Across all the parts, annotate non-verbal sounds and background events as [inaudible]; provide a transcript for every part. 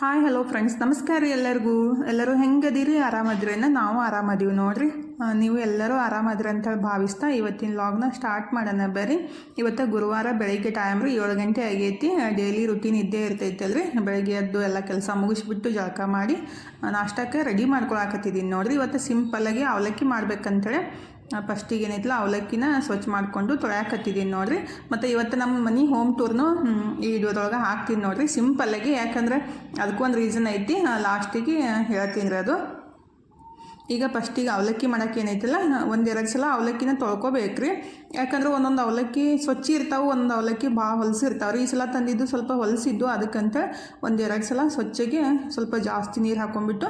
Hi hello friends ನಮಸ್ಕಾರ ರೀ ಎಲ್ಲರಿಗೂ. ಎಲ್ಲರೂ ಹೆಂಗದಿರಿ? ಆರಾಮದ್ರೇನ ನಾವು ಆರಾಮದೀವಿ ನೋಡ್ರಿ. ನೀವು ಎಲ್ಲರೂ ಆರಾಮದ್ರಿ ಅಂತೇಳಿ ಭಾವಿಸ್ತಾ ಇವತ್ತಿನ ಲಾಗ್ನ ಸ್ಟಾರ್ಟ್ ಮಾಡೋಣ ಬರ್ರಿ. ಇವತ್ತು ಗುರುವಾರ ಬೆಳಗ್ಗೆ ಟೈಮ್ ರೀ ಏಳು ಗಂಟೆ ಆಗೈತಿ. ಡೈಲಿ ರುಟೀನ್ ಇದ್ದೇ ಇರ್ತೈತಲ್ರಿ. ಬೆಳಗ್ಗೆ ಎದ್ದು ಎಲ್ಲ ಕೆಲಸ ಮುಗಿಸ್ಬಿಟ್ಟು ಜಳಕ ಮಾಡಿ ನಾಷ್ಟಕ್ಕೆ ರೆಡಿ ಮಾಡ್ಕೊಳಕತ್ತಿದ್ದೀನಿ ನೋಡ್ರಿ. ಇವತ್ತು ಸಿಂಪಲ್ಲಾಗಿ ಅವಲಕ್ಕಿ ಮಾಡ್ಬೇಕಂತೇಳಿ. ಫಸ್ಟಿಗೆ ಏನೈತಲ್ಲ ಅವಲಕ್ಕಿನ ಸ್ವಚ್ಛ ಮಾಡಿಕೊಂಡು ತೊಳ್ಯಾಕತ್ತಿದ್ದೀನಿ ನೋಡಿರಿ. ಮತ್ತು ಇವತ್ತು ನಮ್ಮ ಮನೆ ಹೋಮ್ ಟೂರ್ನು ಈ ವಿಡಿಯೋದೊಳಗೆ ಹಾಕ್ತೀನಿ ನೋಡಿರಿ. ಸಿಂಪಲ್ಲಾಗಿ ಯಾಕಂದ್ರೆ ಅದಕ್ಕೂ ಒಂದು ರೀಸನ್ ಐತಿ. ಲಾಸ್ಟಿಗೆ ಹೇಳ್ತೀನಿ ರೀ ಅದು. ಈಗ ಫಸ್ಟಿಗೆ ಅವಲಕ್ಕಿ ಮಾಡೋಕೆ ಏನೈತಿಲ್ಲ ಒಂದೆರಡು ಸಲ ಅವಲಕ್ಕಿನ ತೊಳ್ಕೊಬೇಕು ರೀ ಯಾಕಂದ್ರೆ ಒಂದೊಂದು ಅವಲಕ್ಕಿ ಸ್ವಚ್ಛ ಇರ್ತಾವೆ ಒಂದು ಅವಲಕ್ಕಿ ಭಾಳ ಹೊಲಸು ಇರ್ತಾವೆ ರೀ. ಈ ಸಲ ತಂದಿದ್ದು ಸ್ವಲ್ಪ ಹೊಲಸಿದ್ದು ಅದಕ್ಕಂತ ಒಂದೆರಡು ಸಲ ಸ್ವಚ್ಛಗೆ ಸ್ವಲ್ಪ ಜಾಸ್ತಿ ನೀರು ಹಾಕೊಂಡ್ಬಿಟ್ಟು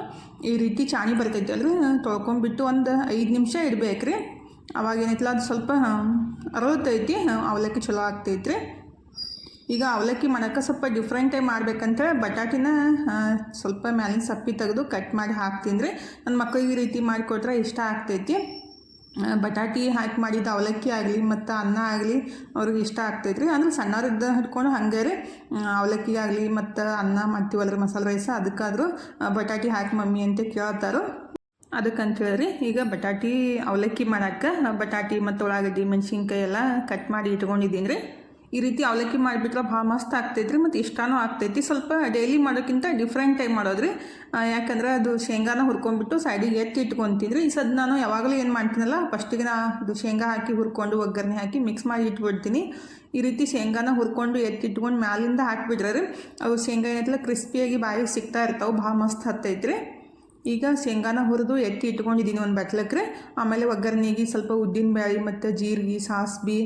ಈ ರೀತಿ ಚಾಣಿ ಬರ್ತೈತೆ ಅಲ್ರಿ. ತೊಳ್ಕೊಂಬಿಟ್ಟು ಒಂದು ಐದು ನಿಮಿಷ ಇಡಬೇಕ್ರಿ. ಅವಾಗ ಏನೈತಲ್ಲ, ಅದು ಸ್ವಲ್ಪ ಅರಳುತ್ತೈತಿ ಅವಲಕ್ಕಿ ಚಲೋ ಆಗ್ತೈತ್ರಿ. ಈಗ ಅವಲಕ್ಕಿ ಮಾಡೋಕೆ ಸ್ವಲ್ಪ ಡಿಫ್ರೆಂಟಾಗಿ ಮಾಡ್ಬೇಕಂತ ಬಟಾಟಿನ ಸ್ವಲ್ಪ ಮ್ಯಾಲಿನ ಸಪ್ಪಿ ತೆಗೆದು ಕಟ್ ಮಾಡಿ ಹಾಕ್ತೀನಿ ರೀ ನನ್ನ ಮಕ್ಕಳಿಗೆ ಈ ರೀತಿ ಮಾಡಿಕೊಟ್ರೆ ಇಷ್ಟ ಆಗ್ತೈತಿ. ಬಟಾಟಿ ಹಾಕಿ ಮಾಡಿದ ಅವಲಕ್ಕಿ ಆಗಲಿ ಮತ್ತು ಅನ್ನ ಆಗಲಿ ಅವ್ರಿಗೆ ಇಷ್ಟ ಆಗ್ತೈತೆ ರೀ ಅಂದ್ರೆ ಸಣ್ಣವ್ರಿದ್ದ ಹಿಡ್ಕೊಂಡು ಹಂಗೆ ರೀ. ಅವಲಕ್ಕಿ ಆಗಲಿ ಮತ್ತು ಅನ್ನ ಮಾಡ್ತೀವಲ್ರಿ ಮಸಾಲೆ ರೈಸ. ಅದಕ್ಕಾದರೂ ಬಟಾಟಿ ಹಾಕಿ ಮಮ್ಮಿ ಅಂತ ಕೇಳ್ತಾರೋ. ರೀ ಈಗ ಬಟಾಟಿ ಅವಲಕ್ಕಿ ಮಾಡೋಕ್ಕೆ ಬಟಾಟಿ ಮತ್ತು ಉಳ್ಳಾಗಡ್ಡಿ, ಮೆಣಸಿನ್ಕಾಯಿ ಎಲ್ಲ ಕಟ್ ಮಾಡಿ ಇಟ್ಕೊಂಡಿದ್ದೀನಿ ರೀ ಈ ರೀತಿ ಅವಲಕ್ಕಿ ಮಾಡಿಬಿಟ್ರೆ ಭಾಳ ಮಸ್ತ್ ಆಗ್ತೈತೆ ರೀ ಮತ್ತು ಇಷ್ಟನೂ ಆಗ್ತೈತಿ. ಸ್ವಲ್ಪ ಡೈಲಿ ಮಾಡೋಕ್ಕಿಂತ ಡಿಫ್ರೆಂಟಾಗಿ ಮಾಡೋದ್ರಿ. ಯಾಕಂದರೆ ಅದು ಶೇಂಗಾನ ಹುರ್ಕೊಂಡ್ಬಿಟ್ಟು ಸೈಡಿಗೆ ಎತ್ತಿ ಇಟ್ಕೊತೀನಿ ರೀ ಈ ಸದ್ ನಾನು ಯಾವಾಗಲೂ ಏನು ಮಾಡ್ತೀನಲ್ಲ ಫಸ್ಟಿಗೆ ನಾ ಅದು ಶೇಂಗಾ ಹಾಕಿ ಹುರ್ಕೊಂಡು ಒಗ್ಗರಣೆ ಹಾಕಿ ಮಿಕ್ಸ್ ಮಾಡಿ ಇಟ್ಬಿಡ್ತೀನಿ. ಈ ರೀತಿ ಶೇಂಗಾನ ಹುರ್ಕೊಂಡು ಎತ್ತಿಟ್ಕೊಂಡು ಮ್ಯಾಲಿಂದ ಹಾಕಿಬಿಟ್ರೆ ಅವು ಶೇಂಗಾ ಏನೈತಲ್ಲ ಕ್ರಿಸ್ಪಿಯಾಗಿ ಬಾಯಿಗೆ ಸಿಗ್ತಾ ಇರ್ತಾವೆ, ಭಾಳ ಮಸ್ತ್ ಹತ್ತೈತೆ ರೀ ಈಗ ಶೇಂಗಾನ ಹುರಿದು ಎತ್ತಿ ಇಟ್ಕೊಂಡಿದ್ದೀನಿ ಒಂದು ಬಟ್ಲಕ್ಕೆ ಆಮೇಲೆ ಒಗ್ಗರಣೆಗೆ ಸ್ವಲ್ಪ ಉದ್ದಿನ ಬೇಳೆ ಮತ್ತು ಜೀರಿಗೆ, ಸಾಸ್ಬಿ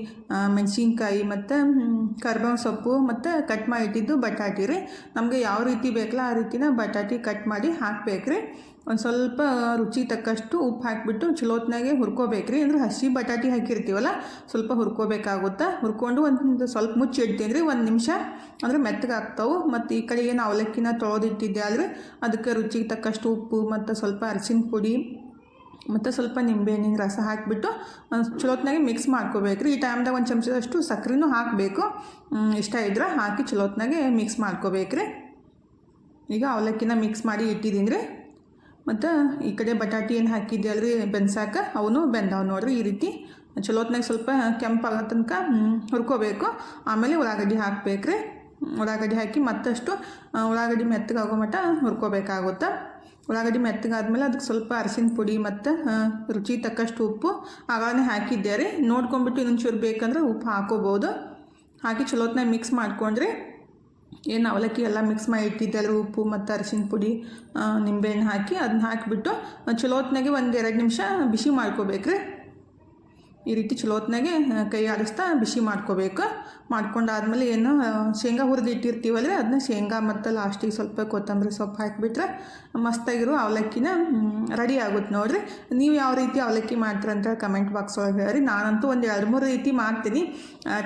ಮೆಣಸಿನ್ಕಾಯಿ ಮತ್ತು ಕರ್ಬೇವು ಸೊಪ್ಪು ಮತ್ತು ಕಟ್ ಮಾಡಿ ಇಟ್ಟಿದ್ದು ಬಟಾಟಿ ರೀ. ನಮಗೆ ಯಾವ ರೀತಿ ಬೇಕಲ್ಲ ಆ ರೀತಿನ ಬಟಾಟಿ ಕಟ್ ಮಾಡಿ ಹಾಕ್ಬೇಕ್ರಿ. ಒಂದು ಸ್ವಲ್ಪ ರುಚಿ ತಕ್ಕಷ್ಟು ಉಪ್ಪು ಹಾಕಿಬಿಟ್ಟು ಚಲೋತ್ನಾಗೆ ಹುರ್ಕೋಬೇಕ್ರಿ. ಅಂದ್ರೆ ಹಸಿ ಬಟಾಟಿ ಹಾಕಿರ್ತೀವಲ್ಲ, ಸ್ವಲ್ಪ ಹುರ್ಕೋಬೇಕಾಗುತ್ತೆ? ಹುರ್ಕೊಂಡು ಒಂದು ಸ್ವಲ್ಪ ಮುಚ್ಚಿ ಇಡ್ತೀನಿ ರೀ ಒಂದು ನಿಮಿಷ. ಅಂದರೆ ಮೆತ್ತಗೆ ಆಗ್ತಾವೆ. ಮತ್ತು ಈ ಕಡೆ ಏನು ಅವಲಕ್ಕಿನ ತೊಳೆದಿಟ್ಟಿದ್ದೆ ಆದರೆ ಅದಕ್ಕೆ ರುಚಿಗೆ ತಕ್ಕಷ್ಟು ಉಪ್ಪು, ಮತ್ತು ಸ್ವಲ್ಪ ಅರಿಶಿನ ಪುಡಿ, ಮತ್ತು ಸ್ವಲ್ಪ ನಿಂಬೆಹಣ್ಣಿನ ರಸ ಹಾಕಿಬಿಟ್ಟು ಚಲೋತ್ನಾಗೆ ಮಿಕ್ಸ್ ಮಾಡ್ಕೋಬೇಕ್ರಿ. ಈ ಟೈಮ್ದಾಗ ಒಂದು ಚಮಚದಷ್ಟು ಸಕ್ಕರೆನೂ ಹಾಕಬೇಕು. ಇಷ್ಟ ಇದ್ರೆ ಹಾಕಿ ಚಲೋತ್ನಾಗೆ ಮಿಕ್ಸ್ ಮಾಡ್ಕೋಬೇಕ್ರಿ. ಈಗ ಅವಲಕ್ಕಿನ ಮಿಕ್ಸ್ ಮಾಡಿ ಇಟ್ಟಿದ್ದೀನಿ ರೀ ಮತ್ತು ಈ ಕಡೆ ಬಟಾಟಿ ಏನು ಹಾಕಿದ್ದೆ ಅಲ್ರಿ? ಬೆನ್ಸಾಕ. ಅವನು ಬೆಂದಾವ್ ನೋಡ್ರಿ ಈ ರೀತಿ. ಚಲೋತ್ನಾಗ ಸ್ವಲ್ಪ ಕೆಂಪಾಗೋ ತನಕ ಹುರ್ಕೋಬೇಕು. ಆಮೇಲೆ ಉಳ್ಳಾಗಡ್ಡಿ ಹಾಕ್ಬೇಕ್ರಿ. ಉಳ್ಳಾಗಡ್ಡಿ ಹಾಕಿ ಮತ್ತಷ್ಟು ಉಳ್ಳಾಗಡ್ಡಿ ಮೆತ್ತಗಾಗೋ ಮಟ್ಟ ಹುರ್ಕೋಬೇಕಾಗುತ್ತೆ. ಉಳ್ಳಾಗಡ್ಡಿ ಮೆತ್ತಗಾದ್ಮೇಲೆ ಅದಕ್ಕೆ ಸ್ವಲ್ಪ ಅರಸಿನ ಪುಡಿ ಮತ್ತು ರುಚಿ ತಕ್ಕಷ್ಟು ಉಪ್ಪು ಆಗಾನೇ ಹಾಕಿದ್ದೆ ರೀ. ನೋಡ್ಕೊಂಬಿಟ್ಟು ಇನ್ನೊಂಚೂರು ಬೇಕಂದ್ರೆ ಉಪ್ಪು ಹಾಕೋಬೋದು. ಹಾಕಿ ಚಲೋತ್ನಾಗ ಮಿಕ್ಸ್ ಮಾಡ್ಕೊಂಡ್ರೆ. ಏನು ಅವಲಕ್ಕಿ ಎಲ್ಲ ಮಿಕ್ಸ್ ಮಾಡಿ ಇಟ್ಟಿದ್ದೆಲ್ಲ ಉಪ್ಪು ಮತ್ತು ಅರಿಶಿನ ಪುಡಿ ನಿಂಬೆಹಣ್ಣು ಹಾಕಿ ಅದನ್ನ ಹಾಕಿಬಿಟ್ಟು ಚಲೋತ್ನಾಗೆ ಒಂದು ಎರಡು ನಿಮಿಷ ಬಿಸಿ ಮಾಡ್ಕೋಬೇಕ್ರಿ. ಈ ರೀತಿ ಚಲೋ ಹೊತ್ನಾಗೆ ಕೈ ಆರಿಸ್ತಾ ಬಿಸಿ ಮಾಡ್ಕೋಬೇಕು. ಮಾಡ್ಕೊಂಡಾದ್ಮೇಲೆ ಏನು ಶೇಂಗಾ ಹುರಿದು ಇಟ್ಟಿರ್ತೀವಲ್ರಿ ಅದನ್ನ ಶೇಂಗಾ ಮತ್ತು ಲಾಸ್ಟಿಗೆ ಸ್ವಲ್ಪ ಕೊತ್ತಂಬರಿ ಸೊಪ್ಪು ಹಾಕಿಬಿಟ್ರೆ ಮಸ್ತಾಗಿರೋ ಅವಲಕ್ಕಿನ ರೆಡಿ ಆಗುತ್ತೆ ನೋಡಿರಿ. ನೀವು ಯಾವ ರೀತಿ ಅವಲಕ್ಕಿ ಮಾಡ್ತೀರ ಅಂತ ಕಮೆಂಟ್ ಬಾಕ್ಸ್ ಒಳಗೆ ಹೇಳ್ರಿ. ನಾನಂತೂ ಒಂದು ಎರಡು ಮೂರು ರೀತಿ ಮಾಡ್ತೀನಿ.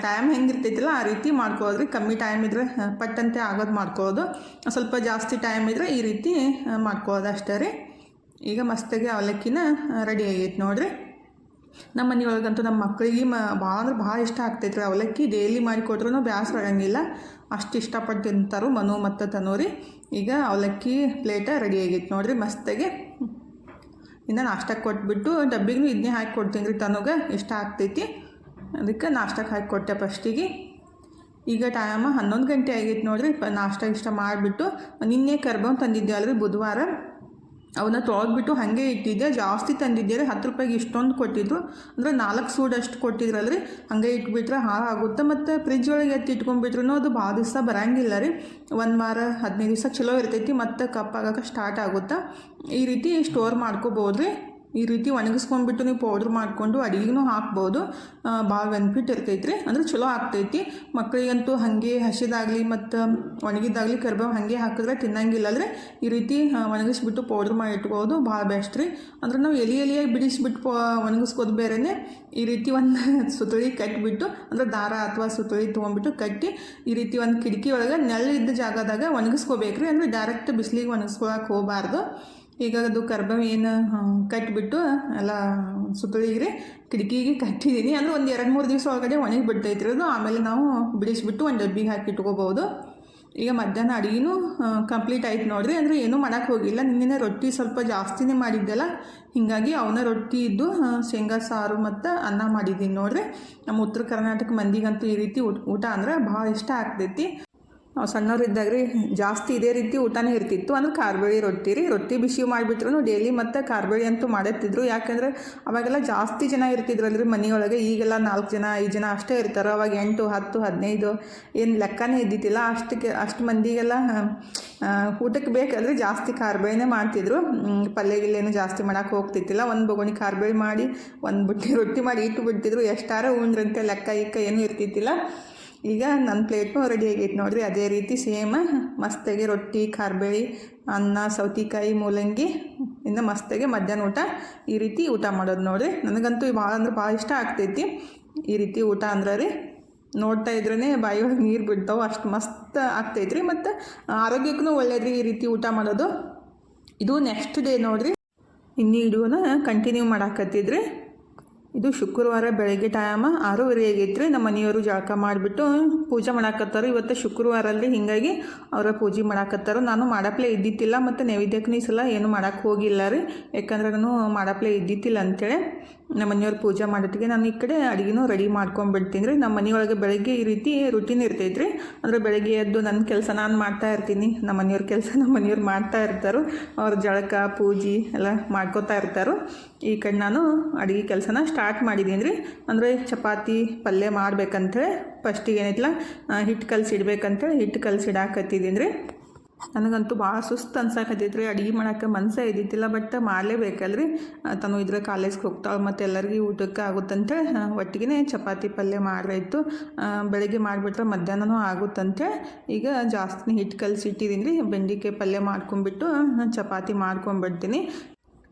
ಟೈಮ್ ಹೆಂಗಿರ್ತೈತಿಲ್ಲ ಆ ರೀತಿ ಮಾಡ್ಕೊಳ್ಳೋದ್ರಿ ಕಮ್ಮಿ ಟೈಮ್ ಇದ್ರೆ ಪಟ್ಟಂತೆ ಆಗೋದು ಮಾಡ್ಕೊಳ್ಳೋದು ಸ್ವಲ್ಪ ಜಾಸ್ತಿ ಟೈಮ್ ಇದ್ರೆ ಈ ರೀತಿ ಮಾಡ್ಕೊಳ್ಳೋದು ಅಷ್ಟೇ ರೀ. ಈಗ ಮಸ್ತಾಗಿ ಅವಲಕ್ಕಿನ ರೆಡಿ ಆಗೈತೆ ನೋಡ್ರಿ. ನಮ್ಮ ಮನೆಯೊಳಗಂತೂ ನಮ್ಮ ಮಕ್ಕಳಿಗೆ ಮ ಭಾಳ ಅಂದ್ರೆ ಭಾಳ ಇಷ್ಟ ಆಗ್ತೈತೆ ರೀ ಅವಲಕ್ಕಿ ಡೈಲಿ ಮಾಡಿಕೊಟ್ರೂ ಬೇಸರ ಆಗಂಗಿಲ್ಲ. ಅಷ್ಟು ಇಷ್ಟಪಟ್ಟು ತಿಂತಾರು ಮನು ಮತ್ತು ತನೂರಿ. ಈಗ ಅವಲಕ್ಕಿ ಪ್ಲೇಟ ರೆಡಿ ಆಗೈತೆ ನೋಡಿರಿ ಮಸ್ತಾಗಿ. ಇನ್ನು ನಾಷ್ಟಕ್ಕೆ ಕೊಟ್ಬಿಟ್ಟು ಡಬ್ಬಿಗೂ ಇದನ್ನೇ ಹಾಕಿ ಕೊಡ್ತೀನಿ ರೀ ತನಗೆ. ಇಷ್ಟ ಆಗ್ತೈತಿ. ಅದಕ್ಕೆ ನಾಷ್ಟಕ್ಕೆ ಹಾಕಿ ಕೊಟ್ಟೆ ಫಸ್ಟಿಗೆ. ಈಗ ಟೈಮ ಹನ್ನೊಂದು ಗಂಟೆ ಆಗೈತೆ ನೋಡಿರಿ. ನಾಷ್ಟ ಇಷ್ಟ ಮಾಡಿಬಿಟ್ಟು ನಿನ್ನೆ ಕರ್ಬಂದು ತಂದಿದ್ದೆ ಅಲ್ರಿ ಬುಧವಾರ. ಅವನ್ನ ತೊಳೆದ್ಬಿಟ್ಟು ಹಾಗೆ ಇಟ್ಟಿದ್ದೆ. ಜಾಸ್ತಿ ತಂದಿದ್ದೆ ರೀ ಹತ್ತು ರೂಪಾಯಿಗೆ ಇಷ್ಟೊಂದು ಕೊಟ್ಟಿದ್ರು. ಅಂದರೆ ನಾಲ್ಕು ಸೂಡಷ್ಟು ಕೊಟ್ಟಿದ್ರಲ್ರಿ. ಹಾಗೆ ಇಟ್ಬಿಟ್ರೆ ಹಾಳಾಗುತ್ತೆ. ಮತ್ತು ಫ್ರಿಜ್ ಒಳಗೆ ಎತ್ತಿ ಇಟ್ಕೊಂಡ್ಬಿಟ್ರು ಅದು ಭಾಳ ದಿವಸ ಬರಂಗಿಲ್ಲ ರೀ. ಒಂದು ವಾರ, ಹದಿನೈದು ದಿವಸ ಚಲೋ ಇರ್ತೈತಿ. ಮತ್ತು ಕಪ್ಪಾಗಕ್ಕೆ ಸ್ಟಾರ್ಟ್ ಆಗುತ್ತೆ? ಈ ರೀತಿ ಸ್ಟೋರ್ ಮಾಡ್ಕೋಬೋದು ರೀ ಈ ರೀತಿ ಒಣಗಿಸ್ಕೊಂಡ್ಬಿಟ್ಟು ನೀವು ಪೌಡ್ರ್ ಮಾಡಿಕೊಂಡು ಅಡಿಗೆನೂ ಹಾಕ್ಬೋದು. ಭಾಳ ಬೆನಿಫಿಟ್ ಇರ್ತೈತೆ ರೀ ಅಂದ್ರೆ ಚಲೋ ಆಗ್ತೈತಿ. ಮಕ್ಕಳಿಗಂತೂ ಹಾಗೆ ಹಸಿದಾಗಲಿ ಮತ್ತು ಒಣಗಿದಾಗಲಿ ಕರ್ಬೇವು ಹಾಗೆ ಹಾಕಿದ್ರೆ ತಿನ್ನಂಗಿಲ್ಲ ಅಂದರೆ ಈ ರೀತಿ ಒಣಗಿಸ್ಬಿಟ್ಟು ಪೌಡ್ರ್ ಮಾಡಿ ಭಾಳ ಬೆಸ್ಟ್ ರೀ. ಅಂದ್ರೆ ನಾವು ಎಲೆ ಎಲೆಯಾಗಿ ಬಿಡಿಸ್ಬಿಟ್ಟು ಒಣಗಿಸ್ಕೋದು ಬೇರೆನೇ ಈ ರೀತಿ ಒಂದು [laughs] ಸುತ್ತಳಿ ಕಟ್ಟಿಬಿಟ್ಟು ಅಂದ್ರೆ ದಾರ ಅಥವಾ ಸುತ್ತಳಿ ತೊಗೊಂಡ್ಬಿಟ್ಟು ಕಟ್ಟಿ ಈ ರೀತಿ ಒಂದು ಕಿಟಕಿ ಒಳಗೆ ನೆಲ್ಲಿದ್ದ ಜಾಗದಾಗ ಒಣಗಿಸ್ಕೋಬೇಕ್ರಿ. ಅಂದರೆ ಡೈರೆಕ್ಟ್ ಬಿಸಿಲಿಗೆ ಒಣಗಿಸ್ಕೊಳಕ್ಕೆ ಹೋಗಬಾರ್ದು. ಈಗ ಅದು ಕರ್ಬೇವು ಏನು ಕಟ್ಟಿಬಿಟ್ಟು ಎಲ್ಲ ಸುತ್ತಳಿಗೆ ರೀ ಕಿಟಕಿಗೆ ಕಟ್ಟಿದ್ದೀನಿ ಅಂದ್ರೆ ಒಂದು ಎರಡು ಮೂರು ದಿವಸ ಒಳಗಡೆ ಒಣಗಿ ಬಿಡ್ತೈತ್ರಿ ಅದು. ಆಮೇಲೆ ನಾವು ಬಿಡಿಸ್ಬಿಟ್ಟು ಒಂದು ಡಬ್ಬಿಗೆ ಹಾಕಿ ಇಟ್ಕೋಬೋದು ಈಗ ಮಧ್ಯಾಹ್ನ ಅಡುಗೆನೂ ಕಂಪ್ಲೀಟ್ ಆಯ್ತು ನೋಡಿರಿ. ಅಂದರೆ ಏನೂ ಮಾಡೋಕ್ಕೆ ಹೋಗಿಲ್ಲ. ನಿನ್ನೆ ರೊಟ್ಟಿ ಸ್ವಲ್ಪ ಜಾಸ್ತಿನೇ ಮಾಡಿದ್ದೆಲ್ಲ. ಹೀಗಾಗಿ ಅವನ ರೊಟ್ಟಿ ಇದ್ದು ಶೇಂಗಾ, ಸಾರು ಮತ್ತು ಅನ್ನ ಮಾಡಿದ್ದೀನಿ ನೋಡಿರಿ. ನಮ್ಮ ಉತ್ತರ ಕರ್ನಾಟಕ ಮಂದಿಗಂತೂ ಈ ರೀತಿ ಊಟ ಅಂದ್ರೆ ಭಾಳ ಇಷ್ಟ ಆಗ್ತೈತಿ. ನಾವು ಸಣ್ಣವರಿದ್ದಾಗ ರೀ, ಜಾಸ್ತಿ ಇದೇ ರೀತಿ ಊಟನೇ ಇರ್ತಿತ್ತು. ಅಂದ್ರೆ ಕಾರ್ಬೇಳಿ ರೊಟ್ಟಿ ರೀ, ರೊಟ್ಟಿ ಬಿಸಿ ಮಾಡಿಬಿಟ್ರು ಡೈಲಿ ಮತ್ತು ಕಾರ್ಬೇಳಿ ಅಂತೂ ಮಾಡತ್ತಿದ್ರು. ಯಾಕಂದ್ರೆ ಅವಾಗೆಲ್ಲ ಜಾಸ್ತಿ ಜನ ಇರ್ತಿದ್ರಲ್ರಿ ಮನೆಯೊಳಗೆ. ಈಗೆಲ್ಲ ನಾಲ್ಕು ಜನ, ಐದು ಜನ ಅಷ್ಟೇ ಇರ್ತಾರೆ. ಅವಾಗ ಎಂಟು, ಹತ್ತು, ಹದಿನೈದು ಏನು ಲೆಕ್ಕನೇ ಇದ್ದಿದ್ದಿಲ್ಲ. ಅಷ್ಟಕ್ಕೆ, ಅಷ್ಟು ಮಂದಿಗೆಲ್ಲ ಊಟಕ್ಕೆ ಬೇಕಾದರೆ ಜಾಸ್ತಿ ಕಾರ್ಬೇಳಿನೇ ಮಾಡ್ತಿದ್ರು. ಪಲ್ಯ ಗಿಲ್ಲೇನು ಜಾಸ್ತಿ ಮಾಡೋಕೆ ಹೋಗ್ತಿತ್ತಿಲ್ಲ ಒಂದು ಬೊಗಣಿ ಕಾರ್ಬೇಳಿ ಮಾಡಿ, ಒಂದು ಬುಟ್ಟಿ ರೊಟ್ಟಿ ಮಾಡಿ ಇಟ್ಟು ಬಿಡ್ತಿದ್ರು. ಎಷ್ಟಾರ ಉಂಡ್ರಂತೆ ಲೆಕ್ಕ ಇಕ್ಕ ಏನೂ ಇರ್ತಿದ್ದಿಲ್ಲ. ಈಗ ನನ್ನ ಪ್ಲೇಟ್ನು ರೆಡಿ ಆಗೈತೆ ನೋಡ್ರಿ. ಅದೇ ರೀತಿ ಸೇಮ್ ಮಸ್ತಾಗಿ ರೊಟ್ಟಿ ಕಾರ್ಬೇಳಿ ಅನ್ನ, ಸೌತಿಕಾಯಿ, ಮೂಲಂಗಿ, ಇನ್ನು ಮಸ್ತಾಗಿ ಮಧ್ಯಾಹ್ನ ಊಟ ಈ ರೀತಿ ಊಟ ಮಾಡೋದು ನೋಡಿರಿ. ನನಗಂತೂ ಭಾಳ ಅಂದ್ರೆ ಭಾಳ ಇಷ್ಟ ಆಗ್ತೈತಿ ಈ ರೀತಿ ಊಟ ಅಂದ್ರೆ ರೀ. ನೋಡ್ತಾ ಇದ್ರೇ ಬಾಯಿಯೊಳಗೆ ನೀರು ಬಿಡ್ತಾವೆ, ಅಷ್ಟು ಮಸ್ತ್ ಆಗ್ತೈತ್ರಿ. ಮತ್ತು ಆರೋಗ್ಯಕ್ಕೂ ಒಳ್ಳೇದ್ರಿ ಈ ರೀತಿ ಊಟ ಮಾಡೋದು. ಇದು ನೆಕ್ಸ್ಟ್ ಡೇ ನೋಡಿರಿ. ಇನ್ನೂ ಇಡುವನ ಕಂಟಿನ್ಯೂ ಮಾಡಾಕತ್ತಿದ್ರಿ. ಇದು ಶುಕ್ರವಾರ ಬೆಳಗ್ಗೆ ಟೈಮ ಆರೂವರೆ ಆಗೈತ್ರಿ ನಮ್ಮ ಮನೆಯವರು ಜಳಕ ಮಾಡಿಬಿಟ್ಟು ಪೂಜೆ ಮಾಡಾಕತ್ತಾರ. ಇವತ್ತು ಶುಕ್ರವಾರ ಹಿಂಗಾಗಿ ಅವರ ಪೂಜೆ ಮಾಡಾಕತ್ತಾರ. ನಾನು ಮಾಡಪ್ಲೇ ಇದ್ದಿತ್ತಿಲ್ಲ ಮತ್ತು ನೈವೇದ್ಯಕ್ಕೂ ಸಲ ಏನು ಮಾಡೋಕ್ಕೆ ಹೋಗಿಲ್ಲ ರೀ. ಯಾಕಂದ್ರೆ ನಾನು ಮಾಡಪ್ಲೇ ಇದ್ದಿತ್ತಿಲ್ಲ ಅಂತೇಳಿ. ನಮ್ಮ ಮನೆಯವ್ರು ಪೂಜೆ ಮಾಡೋತ್ತಿಗೆ ನಾನು ಈ ಕಡೆ ಅಡುಗೆನೂ ರೆಡಿ ಮಾಡ್ಕೊಂಡ್ಬಿಡ್ತೀನಿ ರೀ. ನಮ್ಮ ಮನೆಯೊಳಗೆ ಬೆಳಗ್ಗೆ ಈ ರೀತಿ ರುಟೀನ್ ಇರ್ತೈತೆ ರೀ. ಅಂದರೆ ಬೆಳಗ್ಗೆ ಎದ್ದು ನನ್ನ ಕೆಲಸ ನಾನು ಮಾಡ್ತಾ ಇರ್ತೀನಿ. ನಮ್ಮ ಮನೆಯವ್ರ ಕೆಲಸ ನಮ್ಮ ಮನೆಯವ್ರು ಮಾಡ್ತಾ ಇರ್ತಾರೆ. ಅವ್ರ ಜಳಕ, ಪೂಜೆ ಎಲ್ಲ ಮಾಡ್ಕೋತಾ ಇರ್ತಾರೆ. ಈ ಕಡೆ ನಾನು ಅಡುಗೆ ಕೆಲಸನ ಸ್ಟಾರ್ಟ್ ಮಾಡಿದ್ದೀನಿ ರೀ. ಅಂದರೆ ಚಪಾತಿ, ಪಲ್ಯ ಮಾಡ್ಬೇಕಂತೇಳಿ ಫಸ್ಟಿಗೆ ಏನೈತಲ್ಲ ಹಿಟ್ಟು ಕಲಸಿಡ್ಬೇಕಂತೇಳಿ ಹಿಟ್ಟು ಕಲಸಿಡಾಕತ್ತಿದ್ದೀನಿ ರೀ. ನನಗಂತೂ ಭಾಳ ಸುಸ್ತು ಅನ್ಸಾಕತ್ತೈತೆ ರೀ ಅಡುಗೆ ಮಾಡೋಕೆ ಮನಸ್ಸೇ ಇದ್ದಿತ್ತಿಲ್ಲ ಬಟ್ ಮಾಡಲೇಬೇಕಲ್ರಿ ತಾನು ಇದ್ರೆ ಕಾಲೇಜ್ಗೆ ಹೋಗ್ತಾಳೆ ಮತ್ತು ಎಲ್ಲರಿಗೂ ಊಟಕ್ಕೆ ಆಗುತ್ತಂತೆ ಒಟ್ಟಿಗೆ ಚಪಾತಿ ಪಲ್ಯ ಮಾಡ್ರಾಯ್ತು ಬೆಳಗ್ಗೆ ಮಾಡಿಬಿಟ್ರೆ ಮಧ್ಯಾಹ್ನನೂ ಆಗುತ್ತಂತೆ ಈಗ ಜಾಸ್ತಿ ಹಿಟ್ಟು ಕಲಸಿಟ್ಟಿದ್ದೀನಿ ರೀ ಬೆಂಡಿಕಾಯಿ ಪಲ್ಯ ಮಾಡ್ಕೊಂಬಿಟ್ಟು ಚಪಾತಿ ಮಾಡ್ಕೊಂಬಿಡ್ತೀನಿ.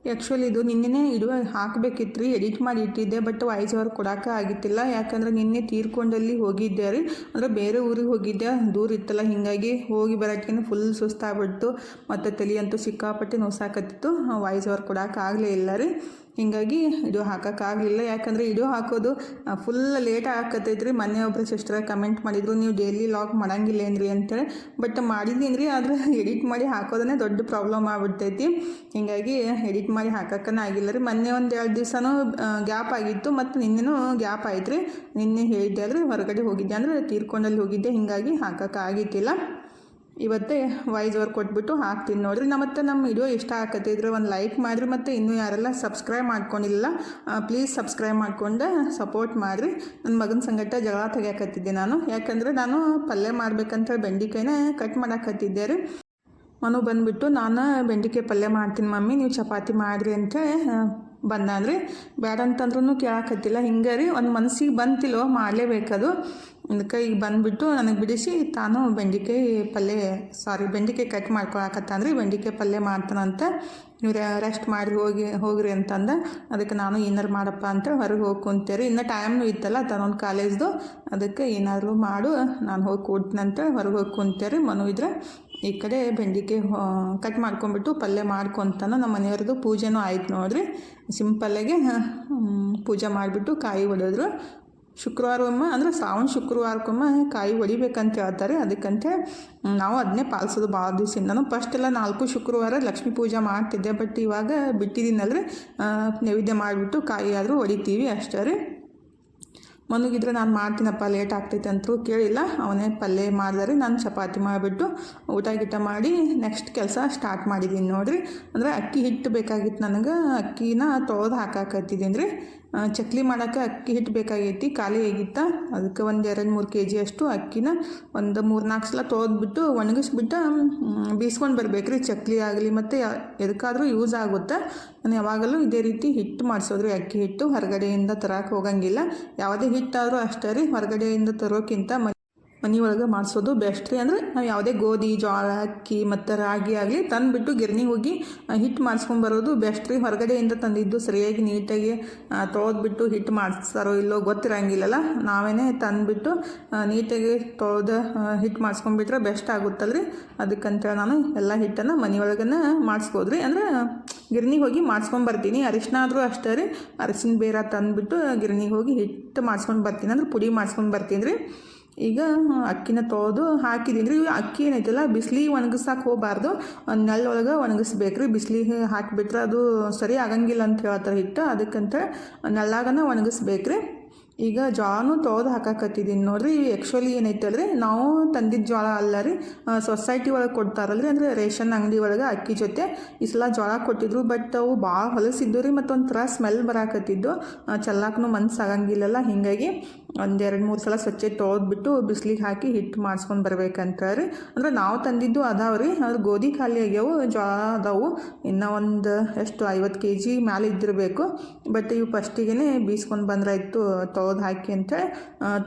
ಆ್ಯಕ್ಚುಲಿ ಇದು ನಿನ್ನೆ ಇಡುವ ಹಾಕಬೇಕಿತ್ತು ರೀ ಎಡಿಟ್ ಮಾಡಿ ಇಟ್ಟಿದ್ದೆ ಬಟ್ ವಾಯ್ಸ್ ಓವರ್ ಕೊಡೋಕೆ ಆಗಿತ್ತಿಲ್ಲ. ಯಾಕಂದ್ರೆ ನಿನ್ನೆ ತೀರ್ಕೊಂಡಲ್ಲಿ ಹೋಗಿದ್ದೆ ರೀ. ಅಂದರೆ ಬೇರೆ ಊರಿಗೆ ಹೋಗಿದ್ದೆ. ದೂರ ಇತ್ತಲ್ಲ, ಹೀಗಾಗಿ ಹೋಗಿ ಬರೋಕ್ಕಿಂತ ಫುಲ್ ಸುಸ್ತಾಗ್ಬಿಡ್ತು. ಮತ್ತು ತಲೆ ಅಂತೂ ಸಿಕ್ಕಾಪಟ್ಟೆ ನೋಸಾಕತ್ತಿತ್ತು ವಾಯ್ಸ್ ಓವರ್ ಕೊಡೋಕೆ ಆಗಲೇ ಇಲ್ಲ ರೀ. ಹೀಗಾಗಿ ಇದು ಹಾಕೋಕ್ಕಾಗಲಿಲ್ಲ ಯಾಕಂದರೆ ಇದು ಹಾಕೋದು ಫುಲ್ ಲೇಟ್ ಹಾಕತ್ತೈತ್ರಿ ಮೊನ್ನೆ ಒಬ್ಬರು ಸಿಸ್ಟರ್ ಕಮೆಂಟ್ ಮಾಡಿದ್ರು, ನೀವು ಡೈಲಿ ಲಾಗ್ ಮಾಡಂಗಿಲ್ಲ ಏನ್ರಿ? ಅಂತೇಳಿ. ಬಟ್ ಮಾಡಿದ್ದೀನಿ ರೀ ಆದರೆ ಎಡಿಟ್ ಮಾಡಿ ಹಾಕೋದನ್ನೇ ದೊಡ್ಡ ಪ್ರಾಬ್ಲಮ್ ಆಗ್ಬಿಡ್ತೈತಿ. ಹೀಗಾಗಿ ಎಡಿಟ್ ಮಾಡಿ ಹಾಕೋಕ್ಕನ ಆಗಿಲ್ಲ ರೀ. ಮೊನ್ನೆ ಒಂದು ಎರಡು ದಿವಸನೂ ಗ್ಯಾಪ್ ಆಗಿತ್ತು. ಮತ್ತು ನಿನ್ನೆನೂ ಗ್ಯಾಪ್ ಆಯ್ತು ರೀ ನಿನ್ನೆ ಹೇಳಿದ್ದೆ, ಆದ್ರೆ ಹೊರಗಡೆ ಹೋಗಿದ್ದೆ, ಅಂದರೆ ತೀರ್ಕೊಂಡಲ್ಲಿ ಹೋಗಿದ್ದೆ. ಹೀಗಾಗಿ ಹಾಕೋಕ್ಕಾಗಿತ್ತಿಲ್ಲ ಇವತ್ತೇ ವೈಸ್ ಓವರ್ ಕೊಟ್ಬಿಟ್ಟು ಹಾಕ್ತೀನಿ ನೋಡ್ರಿ. ನಮ್ಮ ಮತ್ತೆ ನಮ್ಮ ವಿಡಿಯೋ ಇಷ್ಟ ಆಕತ್ತಿದ್ರೆ ಒಂದು ಲೈಕ್ ಮಾಡಿರಿ ಮತ್ತು ಇನ್ನೂ ಯಾರೆಲ್ಲ ಸಬ್ಸ್ಕ್ರೈಬ್ ಮಾಡ್ಕೊಂಡಿಲ್ಲ ಪ್ಲೀಸ್ ಸಬ್ಸ್ಕ್ರೈಬ್ ಮಾಡ್ಕೊಂಡು ಸಪೋರ್ಟ್ ಮಾಡಿರಿ. ನನ್ನ ಮಗನ ಸಂಗಟ ಜಗಳ ತೆಗಿಯಾಕತ್ತಿದ್ದೆ ನಾನು. ಯಾಕಂದರೆ ನಾನು ಪಲ್ಯ ಮಾಡ್ಬೇಕಂತ ಬೆಂಡಿಕಾಯಿನ ಕಟ್ ಮಾಡಾಕತ್ತಿದ್ದೆ ರೀ. ಮನು ಬಂದುಬಿಟ್ಟು, ನಾನು ಬೆಂಡಿಕಾಯಿ ಪಲ್ಯ ಮಾಡ್ತೀನಿ ಮಮ್ಮಿ, ನೀವು ಚಪಾತಿ ಮಾಡಿರಿ ಅಂತ ಬಂದಾನ್ರಿ ಬೇಡ ಅಂತಂದ್ರೂ ಕೇಳಾಕತ್ತಿಲ್ಲ. ಹಿಂಗೆ ರೀ ಒಂದು ಮನ್ಸಿಗೆ ಬಂತಿಲ್ವ ಮಾಡಲೇಬೇಕದು ಅದಕ್ಕೆ ಈಗ ಬಂದುಬಿಟ್ಟು ನನಗೆ ಬಿಡಿಸಿ ತಾನು ಬೆಂಡಿಕಾಯಿ ಪಲ್ಯ ಸಾರಿ ಬೆಂಡಿಕಾಯಿ ಕಟ್ ಮಾಡ್ಕೊಳಕತ್ತಂದ್ರಿ ಬೆಂಡಿಕಾಯಿ ಪಲ್ಯ ಮಾಡ್ತಾನಂತ ನೀವು ರೆಸ್ಟ್ ಮಾಡಿ ಹೋಗಿ, ಹೋಗ್ರಿ ಅಂತಂದ. ಅದಕ್ಕೆ ನಾನು ಏನಾರು ಮಾಡಪ್ಪ ಅಂತ ಹೊರಗೆ ಹೋಗಿ ಕುಂತೇರಿ ಇನ್ನೂ ಟೈಮ್ನು ಇತ್ತಲ್ಲ ತನ್ನೊಂದು ಕಾಲೇಜ್ದು. ಅದಕ್ಕೆ ಏನಾದರೂ ಮಾಡು, ನಾನು ಹೋಗಿ ಕೊಡ್ತೀನಂತ ಹೊರಗೆ ಹೋಗಿ ಕುಂತೇರಿ ಮನು ಇದ್ರೆ ಈ ಕಡೆ ಬೆಂಡಿಕೆ ಕಟ್ ಮಾಡ್ಕೊಂಡ್ಬಿಟ್ಟು ಪಲ್ಯ ಮಾಡ್ಕೊತಾನ ನಮ್ಮ ಮನೆಯವ್ರದ್ದು. ಪೂಜೆನೂ ಆಯ್ತು ನೋಡ್ರಿ. ಸಿಂಪಲ್ಲಾಗೆ ಪೂಜೆ ಮಾಡಿಬಿಟ್ಟು ಕಾಯಿ ಹೊಡೆದ್ರು. ಒಮ್ಮೆ ಅಂದರೆ ಶ್ರಾವಣ ಶುಕ್ರವಾರಕ್ಕೊಮ್ಮೆ ಕಾಯಿ ಹೊಡಿಬೇಕಂತ ಹೇಳ್ತಾರೆ. ಅದಕ್ಕಂತೆ ನಾವು ಅದನ್ನೇ ಪಾಲಿಸೋದು ಭಾಳ ನಾನು ಫಸ್ಟ್ ಎಲ್ಲ ನಾಲ್ಕು ಶುಕ್ರವಾರ ಲಕ್ಷ್ಮೀ ಪೂಜೆ ಮಾಡ್ತಿದ್ದೆ. ಬಟ್ ಇವಾಗ ಬಿಟ್ಟಿದ್ದೀನಲ್ರಿ ನೈವೇದ್ಯ ಮಾಡಿಬಿಟ್ಟು ಕಾಯಿ ಆದರೂ ಹೊಡಿತೀವಿ ಅಷ್ಟೇ ರೀ. ಮನುಗಿದ್ರೆ ನಾನು ಮಾಡ್ತೀನಪ್ಪ ಲೇಟ್ ಆಗ್ತೈತೆ ಅಂತೂ ಕೇಳಿಲ್ಲ. ಅವನೇ ಪಲ್ಯ ಮಾಡಿದರೆ, ನಾನು ಚಪಾತಿ ಮಾಡಿಬಿಟ್ಟು ಊಟ ಗೀಟ ಮಾಡಿ ನೆಕ್ಸ್ಟ್ ಕೆಲಸ ಸ್ಟಾರ್ಟ್ ಮಾಡಿದ್ದೀನಿ ನೋಡಿರಿ. ಅಂದರೆ ಅಕ್ಕಿ ಹಿಟ್ಟು ಬೇಕಾಗಿತ್ತು ನನಗೆ, ಅಕ್ಕಿನ ತೊಳೆದು ಹಾಕಾಕತ್ತಿದ್ದೀನಿ ರೀ ಚಕ್ಲಿ ಮಾಡೋಕ್ಕೆ ಅಕ್ಕಿ ಹಿಟ್ಟು ಬೇಕಾಗೈತಿ, ಖಾಲಿ ಆಗಿತ್ತ. ಅದಕ್ಕೆ ಒಂದು ಎರಡು ಮೂರು ಕೆ ಜಿ ಅಷ್ಟು ಅಕ್ಕಿನ ಒಂದು ಮೂರು ನಾಲ್ಕು ಸಲ ತೊಳೆದ್ಬಿಟ್ಟು ಒಣಗಿಸ್ಬಿಟ್ಟು ಬೀಸ್ಕೊಂಡು ಬರ್ಬೇಕು ರೀ ಚಕ್ಲಿ ಆಗಲಿ ಮತ್ತು ಎದಕ್ಕಾದರೂ ಯೂಸ್ ಆಗುತ್ತೆ. ನಾನು ಯಾವಾಗಲೂ ಇದೇ ರೀತಿ ಹಿಟ್ಟು ಮಾಡಿಸೋದ್ರಿ. ಅಕ್ಕಿ ಹಿಟ್ಟು ಹೊರಗಡೆಯಿಂದ ತರಕ್ಕೆ ಹೋಗಂಗಿಲ್ಲ. ಯಾವುದೇ ಹಿಟ್ಟಾದರೂ ಅಷ್ಟೇ ರೀ, ಹೊರಗಡೆಯಿಂದ ತರೋಕ್ಕಿಂತ ಮ ಒಳಗೆ ಮಾಡಿಸೋದು ಬೆಸ್ಟ್ ರೀ. ಅಂದರೆ ನಾವು ಯಾವುದೇ ಗೋಧಿ ಜೋಳ ಅಕ್ಕಿ ಮತ್ತು ರಾಗಿ ಆಗಲಿ ತಂದುಬಿಟ್ಟು ಗಿರ್ನಿಗೆ ಹೋಗಿ ಹಿಟ್ಟು ಮಾಡಿಸ್ಕೊಂಬರೋದು ಬೆಸ್ಟ್ ರೀ. ಹೊರಗಡೆಯಿಂದ ತಂದಿದ್ದು ಸರಿಯಾಗಿ ನೀಟಾಗಿ ತೊಳೆದ್ಬಿಟ್ಟು ಹಿಟ್ಟು ಮಾಡಿಸ್ತಾರೋ ಇಲ್ಲೋ ಗೊತ್ತಿರಂಗಿಲ್ಲಲ್ಲ. ನಾವೇ ತಂದುಬಿಟ್ಟು ನೀಟಾಗಿ ತೊಳೆದ ಹಿಟ್ಟು ಮಾಡಿಸ್ಕೊಂಬಿಟ್ರೆ ಬೆಸ್ಟ್ ಆಗುತ್ತಲ್ರಿ. ಅದಕ್ಕಂತೇಳಿ ನಾನು ಎಲ್ಲ ಹಿಟ್ಟನ್ನು ಮನೆಯೊಳಗನ ಮಾಡಿಸ್ಬೋದ್ರಿ. ಅಂದ್ರೆ ಗಿರ್ನಿಗೆ ಹೋಗಿ ಮಾಡಿಸ್ಕೊಂಬರ್ತೀನಿ ಅರಿಶಿನ ಆದರೂ ಅಷ್ಟೇ ರೀ. ಅರಿಶಿನ ಬೇರ ತಂದುಬಿಟ್ಟು ಗಿರ್ನಿಗೆ ಹೋಗಿ ಹಿಟ್ಟು ಮಾಡ್ಸ್ಕೊಂಡು ಬರ್ತೀನಿ. ಅಂದ್ರೆ ಪುಡಿ ಮಾಡಿಸ್ಕೊಂಡು ಬರ್ತೀನಿ ರೀ. ಈಗ ಅಕ್ಕಿನ ತೊಳೆದು ಹಾಕಿದ್ದೀನಿ ರೀ ಅಕ್ಕಿ ಏನೈತಲ್ಲ ಬಿಸಿಲಿಗೆ ಒಣಗಿಸಕ್ಕೆ ಹೋಗಬಾರ್ದು. ಒಳಗೆ ಒಣಗಿಸ್ಬೇಕು ರೀ ಬಿಸಿಲಿಗೆ ಹಾಕಿಬಿಟ್ರೆ ಅದು ಸರಿ ಆಗಂಗಿಲ್ಲ ಅಂತ ಹೇಳ್ತಾರೆ ಹಿಟ್ಟು ಅದಕ್ಕಂತ ನೆಲ್ಲಾಗನ ಒಣಗಿಸ್ಬೇಕು ರೀ ಈಗ ಜೋಳನೂ ತೊಳೆದು ಹಾಕಾಕತ್ತಿದ್ದೀನಿ ನೋಡ್ರಿ. ಆ್ಯಕ್ಚುಲಿ ಏನೈತಲ್ರಿ ನಾವು ತಂದಿದ್ದ ಜೋಳ ಅಲ್ಲ ರೀ. ಸೊಸೈಟಿ ಒಳಗೆ ಕೊಡ್ತಾರಲ್ರಿ. ಅಂದರೆ ರೇಷನ್ ಅಂಗಡಿ ಒಳಗೆ ಅಕ್ಕಿ ಜೊತೆ. ಈ ಸಲ ಜೋಳ ಕೊಟ್ಟಿದ್ರು ಬಟ್ ಅವು ಭಾಳ ಹೊಲಸಿದ್ದು ರೀ ಮತ್ತು ಒಂಥರ ಸ್ಮೆಲ್ ಬರಾಕತ್ತಿದ್ದು. ಚೆಲ್ಲಾಕೂ ಮನ್ಸು ಆಗಂಗಿಲ್ಲಲ್ಲ. ಹೀಗಾಗಿ ಒಂದೆರಡು ಮೂರು ಸಲ ಸ್ವಚ್ಛ ತೊಳೆದ್ಬಿಟ್ಟು ಬಿಸಿಲಿಗೆ ಹಾಕಿ ಹಿಟ್ಟು ಮಾಡಿಸ್ಕೊಂಡು ಬರ್ಬೇಕಂತ ರೀ ಅಂದ್ರೆ ನಾವು ತಂದಿದ್ದು ಅದಾವೆ ರೀ ಅದು ಗೋಧಿ ಖಾಲಿ ಆಗ್ಯಾವು, ಜೋಳ ಅದಾವು. ಇನ್ನೂ ಒಂದು ಎಷ್ಟು, ಐವತ್ತು ಕೆ ಜಿ ಮ್ಯಾಲೆ ಇದ್ದಿರಬೇಕು. ಬಟ್ ಇವು ಫಸ್ಟಿಗೆ ಬೀಸ್ಕೊಂಡು ಬಂದ್ರಾಯ್ತು ತೊಳೆದು ಹಾಕಿ ಅಂತೇಳಿ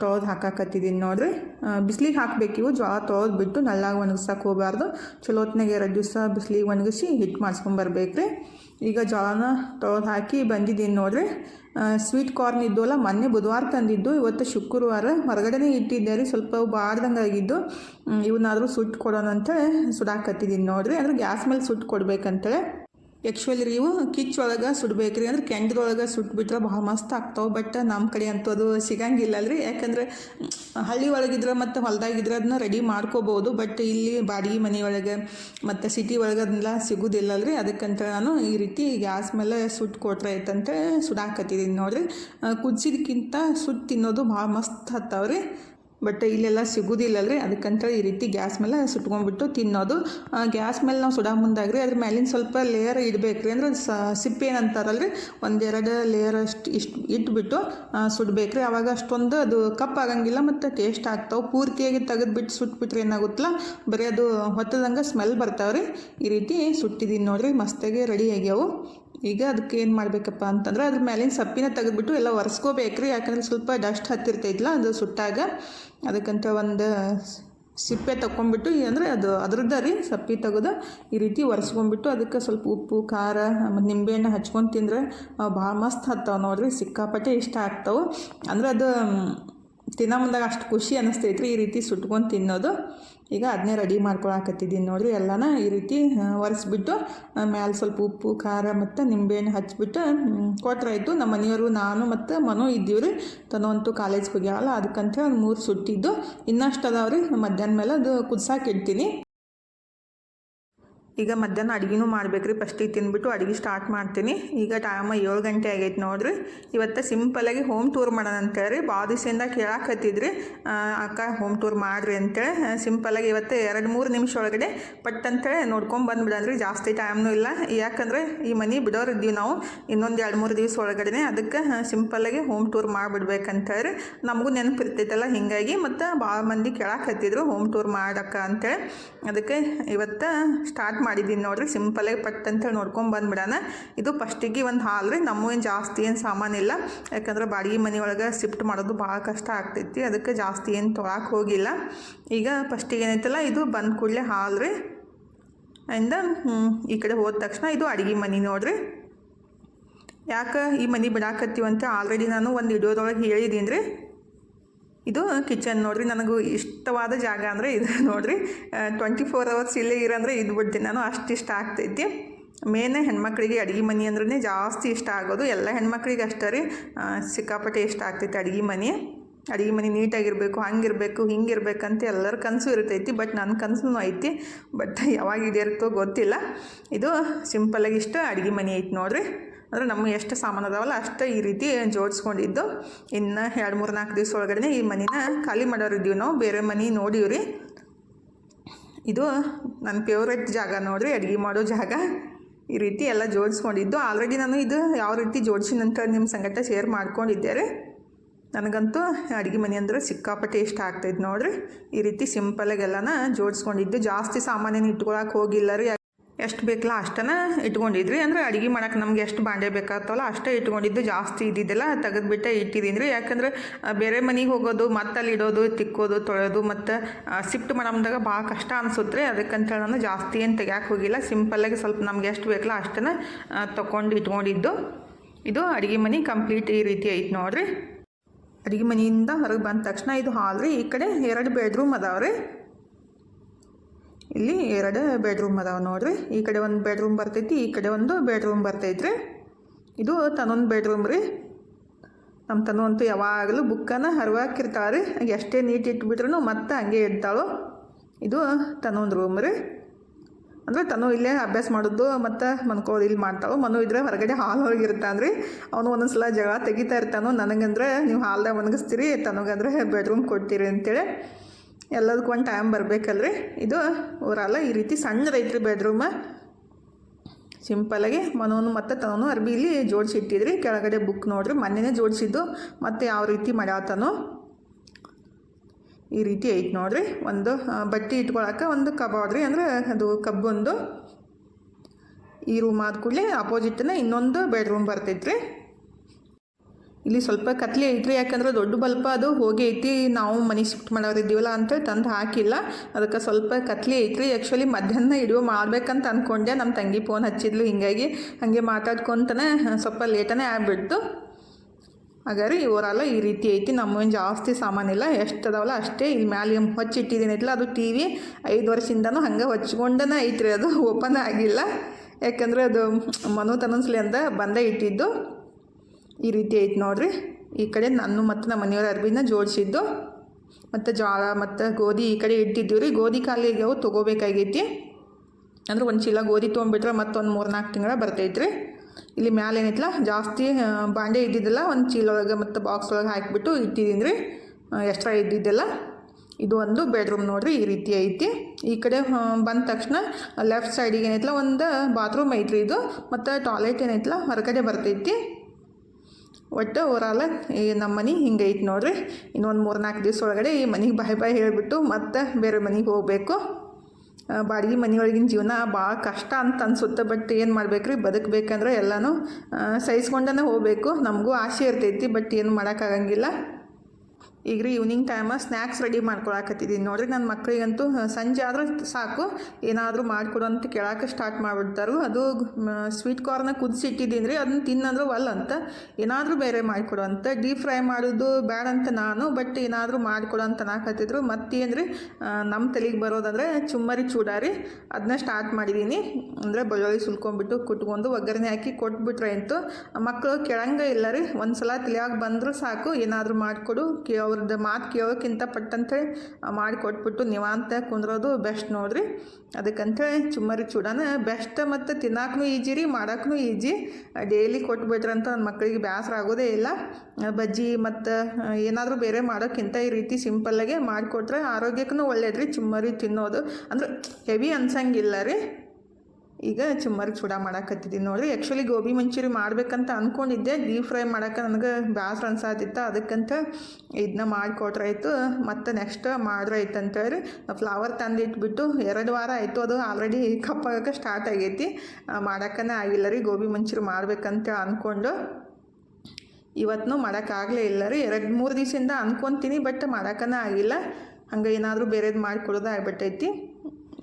ತೊಳೆದು ಹಾಕಾಕತ್ತಿದ್ದೀನಿ ನೋಡಿರಿ. ಬಿಸಿಲಿಗೆ ಹಾಕಬೇಕು ಇವು. ಜೋಳ ತೊಳೆದ್ಬಿಟ್ಟು ನಲ್ಲಾಗಿ ಒಣಗಿಸಕ್ಕೆ ಹೋಗಬಾರ್ದು. ಚಲೋ ಹೊತ್ನಾಗ ಎರಡು ದಿವಸ ಬಿಸಿಲಿಗೆ ಒಣಗಿಸಿ ಹಿಟ್ಟು ಮಾಡ್ಸ್ಕೊಂಡು ಬರ್ಬೇಕು ರೀ ಈಗ ಜೋಳನ ತೊಳೆದು ಹಾಕಿ ಬಂದಿದ್ದೀನಿ ನೋಡ್ರಿ. ಸ್ವೀಟ್ ಕಾರ್ನ್ ಇದ್ದವಲ್ಲ ಮೊನ್ನೆ ಬುಧವಾರ ತಂದಿದ್ದು, ಇವತ್ತು ಶುಕ್ರವಾರ. ಹೊರಗಡೆನೇ ಇಟ್ಟಿದ್ದೆ ರೀ, ಸ್ವಲ್ಪ ಬಾರ್ದಂಗೆ ಆಗಿದ್ದು. ಇವನ್ನಾದರೂ ಸುಟ್ಟು ಕೊಡೋಣ ಅಂತೇಳಿ ಸುಡಾಕತ್ತಿದ್ದೀನಿ ನೋಡಿರಿ. ಅಂದರೆ ಗ್ಯಾಸ್ ಮೇಲೆ ಸುಟ್ಟು ಕೊಡ್ಬೇಕಂತೇಳಿ. ಆ್ಯಕ್ಚುಲಿ ರೀ ಇವು ಕಿಚ್ಚೊಳಗೆ ಸುಡ್ಬೇಕು ರೀ ಅಂದ್ರೆ ಕೆಂಡದೊಳಗೆ ಸುಟ್ಬಿಟ್ರೆ ಭಾಳ ಮಸ್ತ್ ಆಗ್ತಾವೆ. ಬಟ್ ನಮ್ಮ ಕಡೆ ಅಂತೂ ಅದು ಸಿಗಂಗಿಲ್ಲ ಅಲ್ರಿ ಯಾಕಂದ್ರೆ ಹಳ್ಳಿ ಒಳಗಿದ್ರೆ ಮತ್ತು ಹೊಲದಾಗಿದ್ರೆ ಅದನ್ನ ರೆಡಿ ಮಾಡ್ಕೋಬೋದು. ಬಟ್ ಇಲ್ಲಿ ಬಾಡಿಗೆ ಮನೆಯೊಳಗೆ ಮತ್ತು ಸಿಟಿ ಒಳಗೆ ಅದನ್ನೆಲ್ಲ ಸಿಗೋದಿಲ್ಲ ಅಲ್ರಿ ಅದಕ್ಕಂತ ನಾನು ಈ ರೀತಿ ಗ್ಯಾಸ್ ಮೇಲೆ ಸುಟ್ಟು ಕೊಟ್ರೆ ಐತಂತೆ ಸುಡಾಕತ್ತಿದ್ದೀನಿ ನೋಡಿರಿ. ಕುದಿಸಿದಕ್ಕಿಂತ ಸುಟ್ಟು ತಿನ್ನೋದು ಭಾಳ ಮಸ್ತ್ ಹತ್ತಾವ್ರಿ ಬಟ್ ಇಲ್ಲೆಲ್ಲ ಸಿಗೋದಿಲ್ಲ ಅಲ್ರಿ ಅದಕ್ಕಂತ ಈ ರೀತಿ ಗ್ಯಾಸ್ ಮೇಲೆ ಸುಟ್ಕೊಂಡ್ಬಿಟ್ಟು ತಿನ್ನೋದು. ಗ್ಯಾಸ್ ಮೇಲೆ ನಾವು ಸುಡೋ ಮುಂದಾಗ್ರಿ. ಅದ್ರ ಮೇಲಿನ ಸ್ವಲ್ಪ ಲೇಯರ್ ಇಡಬೇಕು ರೀ ಅಂದ್ರೆ ಸಿಪ್ಪೆ ಏನಂತಾರಲ್ರಿ? ಒಂದೆರಡು ಲೇಯರ್ ಅಷ್ಟು ಇಷ್ಟು ಇಟ್ಬಿಟ್ಟು ಸುಡ್ಬೇಕು ರೀ ಅವಾಗ ಅಷ್ಟೊಂದು ಅದು ಕಪ್ ಆಗಂಗಿಲ್ಲ ಮತ್ತು ಟೇಸ್ಟ್ ಆಗ್ತಾವೆ. ಪೂರ್ತಿಯಾಗಿ ತೆಗೆದ್ಬಿಟ್ಟು ಸುಟ್ಬಿಟ್ರೆ ಏನಾಗುತ್ತಲ್ಲ, ಬರೀ ಅದು ಹೊತ್ತದಂಗೆ ಸ್ಮೆಲ್ ಬರ್ತಾವೆ ರೀ ಈ ರೀತಿ ಸುಟ್ಟಿದ್ದೀನಿ ನೋಡಿರಿ. ಮಸ್ತಾಗಿ ರೆಡಿ ಆಗ್ಯಾವು. ಈಗ ಅದಕ್ಕೆ ಏನು ಮಾಡಬೇಕಪ್ಪ ಅಂತಂದ್ರೆ ಅದ್ರ ಮೇಲಿನ ಸಪ್ಪಿನ ತೆಗೆದ್ಬಿಟ್ಟು ಎಲ್ಲ ಒರೆಸ್ಕೋಬೇಕು ರೀ ಯಾಕಂದ್ರೆ ಸ್ವಲ್ಪ ಡಸ್ಟ್ ಹತ್ತಿರ್ತೈತಲ್ಲ ಅದು ಸುಟ್ಟಾಗ ಅದಕ್ಕಂತ ಒಂದು ಸಿಪ್ಪೆ ತಗೊಂಡ್ಬಿಟ್ಟು ಅಂದರೆ ಅದು ಅದ್ರದ್ದ ರೀ ಸಪ್ಪಿ ತೆಗೆದು ಈ ರೀತಿ ಒರೆಸ್ಕೊಂಡ್ಬಿಟ್ಟು ಅದಕ್ಕೆ ಸ್ವಲ್ಪ ಉಪ್ಪು, ಖಾರ ಮತ್ತು ನಿಂಬೆಹಣ್ಣು ಹಚ್ಕೊಂಡು ತಿಂದರೆ ಭಾಳ ಮಸ್ತ್ ಹತ್ತಾವೆ ನೋಡ್ರಿ. ಸಿಕ್ಕಾಪಟ್ಟೆ ಇಷ್ಟ ಆಗ್ತಾವೆ. ಅಂದ್ರೆ ಅದು ತಿನ್ನೋ ಮುಂದಾಗ ಅಷ್ಟು ಖುಷಿ ಅನ್ನಿಸ್ತೈತ್ರಿ ಈ ರೀತಿ ಸುಟ್ಕೊಂಡು ತಿನ್ನೋದು. ಈಗ ಅದನ್ನೇ ರೆಡಿ ಮಾಡ್ಕೊಳಕತ್ತಿದ್ದೀನಿ ನೋಡಿರಿ, ಎಲ್ಲನ ಈ ರೀತಿ ಒರೆಸ್ಬಿಟ್ಟು ಮ್ಯಾಲೆ ಸ್ವಲ್ಪ ಉಪ್ಪು, ಖಾರ ಮತ್ತು ನಿಂಬೆಹಣ್ಣು ಹಚ್ಬಿಟ್ಟು ಕೊಟ್ರಾಯ್ತು ನಮ್ಮ ಮನೆಯವರು, ನಾನು ಮತ್ತು ಮನು ಇದ್ದೀವಿ ರೀ ತನವಂತೂ ಕಾಲೇಜ್ಗೆ ಹೋಗ್ಯಾವಲ್ಲ, ಅದಕ್ಕಂತ ಮೂರು ಸುಟ್ಟಿದ್ದು. ಇನ್ನಷ್ಟು ಅದಾವ್ರಿ. ಮಧ್ಯಾಹ್ನ ಮೇಲೆ ಅದು ಕುದ್ಸಾಕೆ ಇಡ್ತೀನಿ. ಈಗ ಮಧ್ಯಾಹ್ನ ಅಡುಗೆನೂ ಮಾಡ್ಬೇಕು ರೀ ಫಸ್ಟಿಗೆ ತಿಂದ್ಬಿಟ್ಟು ಅಡುಗೆ ಸ್ಟಾರ್ಟ್ ಮಾಡ್ತೀನಿ. ಈಗ ಟೈಮ ಏಳು ಗಂಟೆ ಆಗೈತೆ ನೋಡಿರಿ. ಇವತ್ತು ಸಿಂಪಲಾಗಿ ಹೋಮ್ ಟೂರ್ ಮಾಡೋಣ ಅಂತೇಳಿ ಭಾಳ ದಿವಸದಿಂದ ಕೇಳಾಕತ್ತಿದ್ರಿ. ಅಕ್ಕ ಹೋಮ್ ಟೂರ್ ಮಾಡಿರಿ ಅಂತೇಳಿ. ಸಿಂಪಲಾಗಿ ಇವತ್ತು ಎರಡು ಮೂರು ನಿಮಿಷ ಒಳಗಡೆ ಪಟ್ ಅಂತೇಳಿ ನೋಡ್ಕೊಂಡು ಬಂದ್ಬಿಡಂದ್ರಿ ಜಾಸ್ತಿ ಟೈಮ್ನೂ ಇಲ್ಲ. ಯಾಕಂದರೆ ಈ ಮನೆ ಬಿಡೋರು ಇದ್ದೀವಿ ನಾವು. ಇನ್ನೊಂದು ಎರಡು ಮೂರು ದಿವಸ ಒಳಗಡೆ ಅದಕ್ಕೆ ಸಿಂಪಲ್ಲಾಗಿ ಹೋಮ್ ಟೂರ್ ಮಾಡಿಬಿಡ್ಬೇಕಂತೇಳಿ ನಮಗೂ ನೆನಪಿರ್ತೈತಲ್ಲ ಹೀಗಾಗಿ ಮತ್ತು ಭಾಳ ಮಂದಿ ಕೇಳಾಕತ್ತಿದ್ರು ಹೋಮ್ ಟೂರ್ ಮಾಡಕ್ಕ ಅಂತೇಳಿ. ಅದಕ್ಕೆ ಇವತ್ತು ಸ್ಟಾರ್ಟ್ ಮಾಡಿದ್ದೀನಿ ನೋಡಿರಿ. ಸಿಂಪಲಾಗಿ ಪಟ್ ಅಂತೇಳಿ ನೋಡ್ಕೊಂಡು ಬಂದ್ಬಿಡೋಣ. ಇದು ಫಸ್ಟಿಗೆ ಒಂದು ಹಾಲು ರೀ. ನಮ್ಮ ಏನು ಜಾಸ್ತಿ ಏನು ಸಾಮಾನಿಲ್ಲ ಯಾಕಂದ್ರೆ ಬಾಡಿಗೆ ಮನೆ ಒಳಗೆ ಶಿಫ್ಟ್ ಮಾಡೋದು ಭಾಳ ಕಷ್ಟ ಆಗ್ತೈತಿ. ಅದಕ್ಕೆ ಜಾಸ್ತಿ ಏನು ತೊಳಕ್ಕೆ ಹೋಗಿಲ್ಲ. ಈಗ ಫಸ್ಟಿಗೆ ಏನೈತಲ್ಲ, ಇದು ಬಂದ ಕೂಡಲೇ ಹಾಲು ರೀ. ಇಂದ ಈ ಕಡೆ ಹೋದ ತಕ್ಷಣ ಇದು ಅಡುಗೆ ಮನೆ ನೋಡಿರಿ. ಯಾಕೆ ಈ ಮನೆ ಬಿಡಾಕತ್ತೀವಂತ? ಆಲ್ರೆಡಿ ನಾನು ಒಂದು ವಿಡಿಯೋದೊಳಗೆ ಹೇಳಿದ್ದೀನಿ ರೀ ಇದು ಕಿಚನ್ ನೋಡ್ರಿ, ನನಗೂ ಇಷ್ಟವಾದ ಜಾಗ ಅಂದರೆ ಇದು [laughs] ನೋಡ್ರಿ. ಟ್ವೆಂಟಿ ಫೋರ್ ಅವರ್ಸ್ ಇಲ್ಲೇ ಇರಂದ್ರೆ ಇದು ಬಿಡ್ತೀನಿ. ನಾನು ಅಷ್ಟು ಇಷ್ಟ ಆಗ್ತೈತಿ. ಮೇನ್ ಹೆಣ್ಮಕ್ಳಿಗೆ ಅಡುಗೆ ಮನೆ ಅಂದ್ರೆ ಜಾಸ್ತಿ ಇಷ್ಟ ಆಗೋದು. ಎಲ್ಲ ಹೆಣ್ಮಕ್ಳಿಗೆ ಅಷ್ಟೇ ರೀ. ಸಿಕ್ಕಾಪಟ್ಟೆ ಇಷ್ಟ ಆಗ್ತೈತಿ ಅಡುಗೆ ಮನೆ. ಅಡುಗೆ ಮನೆ ನೀಟಾಗಿರಬೇಕು, ಹಂಗಿರಬೇಕು ಹಿಂಗಿರ್ಬೇಕಂತ ಎಲ್ಲರ ಕನಸು ಇರ್ತೈತಿ. ಬಟ್ ನನ್ನ ಕನಸು ಐತಿ. ಬಟ್ ಯಾವಾಗ ಇದೇರ್ತೋ ಗೊತ್ತಿಲ್ಲ. ಇದು ಸಿಂಪಲಾಗಿ ಇಷ್ಟ ಅಡುಗೆ ಮನೆ ಐತಿ ನೋಡ್ರಿ. ಅಂದರೆ ನಮಗೆ ಎಷ್ಟು ಸಾಮಾನು ಅದಾವಲ್ಲ ಅಷ್ಟು ಈ ರೀತಿ ಜೋಡಿಸ್ಕೊಂಡಿದ್ದು. ಇನ್ನು ಎರಡು ಮೂರು ನಾಲ್ಕು ದಿವಸ ಒಳಗಡೆ ಈ ಮನೇನ ಖಾಲಿ ಮಾಡೋರಿದ್ದೀವಿ ನಾವು. ಬೇರೆ ಮನೆ ನೋಡೀವಿ ಇದು ನನ್ನ ಫೇವ್ರೆಟ್ ಜಾಗ ನೋಡಿರಿ, ಅಡುಗೆ ಮಾಡೋ ಜಾಗ. ಈ ರೀತಿ ಎಲ್ಲ ಜೋಡಿಸ್ಕೊಂಡಿದ್ದು. ಆಲ್ರೆಡಿ ನಾನು ಇದು ಯಾವ ರೀತಿ ಜೋಡಿಸಿನಂತ ನಿಮ್ಮ ಸಂಗಟ ಶೇರ್ ಮಾಡ್ಕೊಂಡಿದ್ದೆ ರೀ ನನಗಂತೂ ಅಡುಗೆ ಮನೆ ಅಂದ್ರೆ ಸಿಕ್ಕಾಪಟ್ಟೆ ಇಷ್ಟ ಆಗ್ತೈತೆ ನೋಡಿರಿ. ಈ ರೀತಿ ಸಿಂಪಲಾಗೆಲ್ಲನ ಜೋಡಿಸ್ಕೊಂಡಿದ್ದು. ಜಾಸ್ತಿ ಸಾಮಾನೇನು ಇಟ್ಕೊಳಕ್ಕೆ ಹೋಗಿಲ್ಲ ರೀ ಎಷ್ಟು ಬೇಕಲ್ಲ ಅಷ್ಟನ್ನು ಇಟ್ಕೊಂಡಿದ್ರಿ? ಅಂದರೆ ಅಡುಗೆ ಮಾಡೋಕೆ ನಮ್ಗೆ ಎಷ್ಟು ಬಾಂಡೆ ಬೇಕಾಗ್ತವಲ್ಲ ಅಷ್ಟೇ ಇಟ್ಕೊಂಡಿದ್ದು ಜಾಸ್ತಿ ಇದ್ದಿದ್ದೆಲ್ಲ ತೆಗೆದುಬಿಟ್ಟೆ ಇಟ್ಟಿದ್ದೀನಿ ರೀ ಯಾಕಂದ್ರೆ ಬೇರೆ ಮನೆಗೆ ಹೋಗೋದು ಮತ್ತಲ್ಲಿ ಇಡೋದು, ತಿಕ್ಕೋದು ತೊಳೆಯೋದು ಮತ್ತು ಶಿಫ್ಟ್ ಮಾಡೋದಾಗ ಭಾಳ ಕಷ್ಟ ಅನಿಸುತ್ತೆ ರೀ ಅದಕ್ಕಂತೇಳಿ ನಾನು ಜಾಸ್ತಿ ಏನು ತೆಗ್ಯಾಕೆ ಹೋಗಿಲ್ಲ. ಸಿಂಪಲ್ಲಾಗಿ ಸ್ವಲ್ಪ ನಮ್ಗೆ ಎಷ್ಟು ಬೇಕಲ್ಲ ಅಷ್ಟನ್ನು ತೊಗೊಂಡು ಇಟ್ಕೊಂಡಿದ್ದು. ಇದು ಅಡುಗೆ ಮನೆ ಕಂಪ್ಲೀಟ್ ಈ ರೀತಿ ಐತೆ ನೋಡಿರಿ. ಅಡುಗೆ ಮನೆಯಿಂದ ಹೊರಗೆ ಬಂದ ತಕ್ಷಣ ಇದು ಹಾಲ್ ರೀ ಈ ಕಡೆ ಎರಡು ಬೆಡ್ರೂಮ್ ಅದಾವೆ ರೀ ಇಲ್ಲಿ ಎರಡು ಬೆಡ್ರೂಮ್ ಅದಾವೆ ನೋಡ್ರಿ. ಈ ಕಡೆ ಒಂದು ಬೆಡ್ರೂಮ್ ಬರ್ತೈತಿ, ಈ ಕಡೆ ಒಂದು ಬೆಡ್ರೂಮ್ ಬರ್ತೈತ್ರಿ. ಇದು ತನ್ನೊಂದು ಬೆಡ್ರೂಮ್ ರೀ. ನಮ್ಮ ತನು ಅಂತೂ ಯಾವಾಗಲೂ ಬುಕ್ಕನ್ನು ಹರಿವಾಕಿರ್ತಾಳೆ ರೀ ಎಷ್ಟೇ ನೀಟ್ ಇಟ್ಬಿಟ್ರು ಮತ್ತೆ ಹಂಗೆ ಇಡ್ತಾಳು. ಇದು ತನ್ನೊಂದು ರೂಮ್ ರೀ. ಅಂದರೆ ತನು ಇಲ್ಲೇ ಅಭ್ಯಾಸ ಮಾಡೋದು ಮತ್ತು ಮನ್ಕೋದು ಇಲ್ಲಿ ಮಾಡ್ತಾಳು. ಮನು ಇದ್ರೆ ಹೊರಗಡೆ ಹಾಲ್ ಇರ್ತಾನೆ ರೀ ಅವನು ಒಂದೊಂದು ಸಲ ಜಗಳ ತೆಗಿತಾ ಇರ್ತಾನೋ. ನನಗಂದ್ರೆ ನೀವು ಹಾಲ್ದಾಗ ಒಣಗಿಸ್ತೀರಿ, ತನಗಂದ್ರೆ ಬೆಡ್ರೂಮ್ ಕೊಡ್ತೀರಿ ಅಂತೇಳಿ. ಎಲ್ಲದಕ್ಕೂ ಒಂದು ಟೈಮ್ ಬರಬೇಕಲ್ರಿ. ಇದು ಊರಲ್ಲ ಈ ರೀತಿ ಸಣ್ಣದೈತ್ರಿ ಬೆಡ್ರೂಮ ಸಿಂಪಲಾಗಿ ಮನೋನು ಮತ್ತು ತನೋನು ಅರ್ಬಿ ಇಲ್ಲಿ ಜೋಡಿಸಿಟ್ಟಿದ್ರಿ ಕೆಳಗಡೆ ಬುಕ್ ನೋಡ್ರಿ, ಮೊನ್ನೆನೇ ಜೋಡಿಸಿದ್ದು, ಮತ್ತು ಯಾವ ರೀತಿ ಮಡಾತನು ಈ ರೀತಿ ಐತೆ ನೋಡ್ರಿ. ಒಂದು ಬಟ್ಟೆ ಇಟ್ಕೊಳಕ್ಕೆ ಒಂದು ಕಬಾಡ್ರಿ ಅಂದ್ರೆ ಅದು ಕಬ್ಬೊಂದು ಈ ರೂಮ್ ಆದ ಕೂಡಲೇ ಅಪೋಸಿಟ್ನ ಇನ್ನೊಂದು ಬೆಡ್ರೂಮ್ ಬರ್ತೈತ್ರಿ. ಇಲ್ಲಿ ಸ್ವಲ್ಪ ಕತ್ಲೆ ಐತ್ರಿ, ಯಾಕಂದ್ರೆ ದೊಡ್ಡ ಬಲ್ಪ ಅದು ಹೋಗಿ ಐತಿ, ನಾವು ಮನೆ ಶಿಫ್ಟ್ ಮಾಡೋರಿದ್ದೀವಲ್ಲ ಅಂತೇಳಿ ತಂದು ಹಾಕಿಲ್ಲ. ಅದಕ್ಕೆ ಸ್ವಲ್ಪ ಕತ್ಲೆ ಐತ್ರಿ ಆ್ಯಕ್ಚುಲಿ ಮಧ್ಯಾಹ್ನ ಇಡುವ ಮಾಡ್ಬೇಕಂತ ಅಂದ್ಕೊಂಡೆ ನಮ್ಮ ತಂಗಿ ಫೋನ್ ಹಚ್ಚಿದ್ಲು ಹಿಂಗಾಗಿ, ಹಾಗೆ ಮಾತಾಡ್ಕೊಂತನೇ ಸ್ವಲ್ಪ ಲೇಟನೇ ಆಗ್ಬಿಡ್ತು. ಹಾಗಾದ್ರೆ ಇವರೆಲ್ಲ ಈ ರೀತಿ ಐತಿ ನಮ್ಮೇನು ಜಾಸ್ತಿ ಸಾಮಾನಿಲ್ಲ ಎಷ್ಟು ಅದಾವಲ್ಲ ಅಷ್ಟೇ ಇಲ್ಲಿ ಮ್ಯಾಲೆ ಹೊಚ್ಚಿಟ್ಟಿದ್ದೀನಿ ಐತಲ್ಲ ಅದು ಟಿ ವಿ ಐದು ವರ್ಷದಿಂದನೂ ಹಂಗೆ ಹೊಚ್ಕೊಂಡನ ಐತ್ರಿ, ಅದು ಓಪನ್ ಆಗಿಲ್ಲ. ಯಾಕಂದರೆ ಅದು ಮನು ತನಸ್ಲಿ ಅಂತ ಬಂದೇ ಇಟ್ಟಿದ್ದು. ಈ ರೀತಿ ಐತೆ ನೋಡ್ರಿ. ಈ ಕಡೆ ನಾನು ಮತ್ತು ನಮ್ಮ ಮನೆಯವ್ರ ಅರ್ಬಿನ ಜೋಡಿಸಿದ್ದು. ಮತ್ತು ಜೋಳ ಮತ್ತು ಗೋಧಿ ಈ ಕಡೆ ಇಟ್ಟಿದ್ದೀವಿ ರೀ. ಗೋಧಿ ಕಾಲಿಗೆ ಅವು ತೊಗೋಬೇಕಾಗೈತಿ. ಅಂದ್ರೆ ಒಂದು ಚೀಲ ಗೋಧಿ ತೊಗೊಂಬಿಟ್ರೆ ಒಂದು ಮೂರು ನಾಲ್ಕು ತಿಂಗಳ ಬರ್ತೈತ್ರಿ. ಇಲ್ಲಿ ಮ್ಯಾಲೆ ಏನೈತಲ್ಲ ಜಾಸ್ತಿ ಬಾಂಡೆ ಇದ್ದಿದ್ದಲ್ಲ, ಒಂದು ಚೀಲೊಳಗೆ ಮತ್ತು ಬಾಕ್ಸ್ ಒಳಗೆ ಹಾಕಿಬಿಟ್ಟು ಇಟ್ಟಿದ್ದೀನಿ ರೀ. ಎಕ್ಸ್ಟ್ರಾ ಇದ್ದಿದ್ದೆಲ್ಲ. ಇದು ಒಂದು ಬೆಡ್ರೂಮ್ ನೋಡ್ರಿ, ಈ ರೀತಿ ಐತಿ. ಈ ಕಡೆ ಬಂದ ತಕ್ಷಣ ಲೆಫ್ಟ್ ಸೈಡಿಗೆ ಏನೈತಲ್ಲ ಒಂದು ಬಾತ್ರೂಮ್ ಐತ್ರಿ ಇದು. ಮತ್ತು ಟಾಯ್ಲೆಟ್ ಏನೈತಲ್ಲ ಹೊರಗಡೆ ಬರ್ತೈತಿ. ಒಟ್ಟು ಓವರಾಲ್ ಈ ನಮ್ಮ ಮನೆ ಹಿಂಗೆ ಐತೆ ನೋಡ್ರಿ. ಇನ್ನೊಂದು ಮೂರು ನಾಲ್ಕು ದಿವಸ ಒಳಗಡೆ ಈ ಮನೆಗೆ ಬಾಯ್ ಬಾಯ್ ಹೇಳಿಬಿಟ್ಟು ಮತ್ತೆ ಬೇರೆ ಮನೆಗೆ ಹೋಗಬೇಕು. ಬಾಡಿಗೆ ಮನೆಯೊಳಗಿನ ಜೀವನ ಭಾಳ ಕಷ್ಟ ಅಂತ ಅನ್ಸುತ್ತೆ ಬಟ್ ಏನು ಮಾಡ್ಬೇಕ್ರಿ? ಬದುಕಬೇಕಂದ್ರೆ ಎಲ್ಲನೂ ಸಹಿಸ್ಕೊಂಡೇ ಹೋಗಬೇಕು. ನಮಗೂ ಆಸೆ ಇರ್ತೈತಿ ಬಟ್ ಏನು ಮಾಡೋಕ್ಕಾಗಂಗಿಲ್ಲ. ಈಗ ರೀ ಈವ್ನಿಂಗ್ ಟೈಮ ಸ್ನ್ಯಾಕ್ಸ್ ರೆಡಿ ಮಾಡ್ಕೊಳಕತ್ತಿದ್ದೀನಿ ನೋಡಿರಿ ನನ್ನ ಮಕ್ಕಳಿಗಂತೂ ಸಂಜೆ ಆದರೂ ಸಾಕು. ಏನಾದರೂ ಮಾಡಿಕೊಡು ಅಂತ ಕೇಳಕ್ಕೆ ಸ್ಟಾರ್ಟ್ ಮಾಡಿಬಿಡ್ತಾರು. ಅದು ಸ್ವೀಟ್ ಕಾರ್ನ ಕುದಿಸಿಟ್ಟಿದ್ದೀನಿ ರೀ. ಅದನ್ನ ತಿನ್ನಂದ್ರೆ ಒಲ್ಲ ಅಂತ. ಏನಾದರೂ ಬೇರೆ ಮಾಡಿಕೊಡು ಅಂತ. ಡೀಪ್ ಫ್ರೈ ಮಾಡೋದು ಬೇಡ ಅಂತ ನಾನು ಬಟ್ ಏನಾದರೂ ಮಾಡಿಕೊಡು ಅಂತ ಅನ್ನಕತ್ತಿದ್ರು. ಮತ್ತೇನು ರೀ ನಮ್ಮ ತಲೆಗೆ ಬರೋದಂದರೆ ಚುಮ್ಮರಿ ಚೂಡಾರಿ ಅದನ್ನ ಸ್ಟಾರ್ಟ್ ಮಾಡಿದ್ದೀನಿ ಅಂದರೆ ಬೆಳ್ಳುಳ್ಳಿ ಸುಲ್ಕೊಂಡ್ಬಿಟ್ಟು ಕುಟ್ಕೊಂಡು ಒಗ್ಗರಣೆ ಹಾಕಿ ಕೊಟ್ಬಿಟ್ರೆ ಅಂತೂ ಮಕ್ಕಳು ಕೆಳಂಗ ಇಲ್ಲ ರೀ. ಒಂದು ಸಲ ತಲೆಯಾಗಿ ಬಂದರೂ ಸಾಕು. ಏನಾದರೂ ಮಾಡಿಕೊಡು. ಕೇ ಅವ್ರದ್ದು ಮಾತು ಕೇಳೋಕ್ಕಿಂತ ಪಟ್ಟಂತೇಳಿ ಮಾಡಿ ಕೊಟ್ಬಿಟ್ಟು ನಿವಾಂತ ಕುಂದ್ರೋದು ಬೆಸ್ಟ್ ನೋಡ್ರಿ. ಅದಕ್ಕಂತೇಳಿ ಚುಮ್ಮರಿ ಚೂಡಾನ ಬೆಸ್ಟ್ ಮತ್ತು ತಿನ್ನೋಕ್ಕೂ ಈಜಿ ರೀ ಮಾಡೋಕ್ಕೂ ಈಜಿ ಡೈಲಿ ಕೊಟ್ಬಿಟ್ರಂತ ನನ್ನ ಮಕ್ಕಳಿಗೆ ಬೇಸರ ಆಗೋದೇ ಇಲ್ಲ. ಬಜ್ಜಿ ಮತ್ತು ಏನಾದರೂ ಬೇರೆ ಮಾಡೋಕ್ಕಿಂತ ಈ ರೀತಿ ಸಿಂಪಲ್ಲಾಗೆ ಮಾಡಿಕೊಟ್ರೆ ಆರೋಗ್ಯಕ್ಕೂ ಒಳ್ಳೇದು ರೀ ಚುಮ್ಮರಿ ತಿನ್ನೋದು. ಅಂದ್ರೆ ಹೆವಿ ಅನ್ಸಂಗಿಲ್ಲ ರೀ. ಈಗ ಚುಮ್ಮರ್ ಚೂಡ ಮಾಡಾಕತ್ತಿದ್ದೀನಿ ನೋಡಿರಿ. ಆ್ಯಕ್ಚುಲಿ ಗೋಬಿ ಮಂಚೂರಿ ಮಾಡಬೇಕಂತ ಅಂದ್ಕೊಂಡಿದ್ದೆ ಡೀಪ್ ಫ್ರೈ ಮಾಡೋಕೆ ನನಗೆ ಬೇಸರ ಅನ್ಸಾತಿತ್ತು. ಅದಕ್ಕಂತ ಇದನ್ನ ಮಾಡಿಕೊಟ್ರಾಯ್ತು ಮತ್ತು ನೆಕ್ಸ್ಟ್ ಮಾಡ್ರಾಯ್ತು ಅಂತೇಳಿ ಫ್ಲವರ್ ತಂದಿಟ್ಬಿಟ್ಟು ಎರಡು ವಾರ ಆಯಿತು. ಅದು ಆಲ್ರೆಡಿ ಕಪ್ಪಾಗಕ್ಕೆ ಸ್ಟಾರ್ಟ್ ಆಗೈತಿ. ಮಾಡೋಕ್ಕನೇ ಆಗಿಲ್ಲ ರೀ. ಗೋಬಿ ಮಂಚೂರಿ ಮಾಡ್ಬೇಕಂತ ಅಂದ್ಕೊಂಡು ಇವತ್ತು ಮಾಡೋಕ್ಕಾಗಲೇ ಇಲ್ಲ ರೀ. ಎರಡು ಮೂರು ದಿವಸದಿಂದ ಅಂದ್ಕೊತೀನಿ ಬಟ್ ಮಾಡೋಕ್ಕನೇ ಆಗಿಲ್ಲ. ಹಂಗೆ ಏನಾದರೂ ಬೇರೆದು ಮಾಡಿಕೊಡೋದು ಆಗ್ಬಿಟ್ಟೈತಿ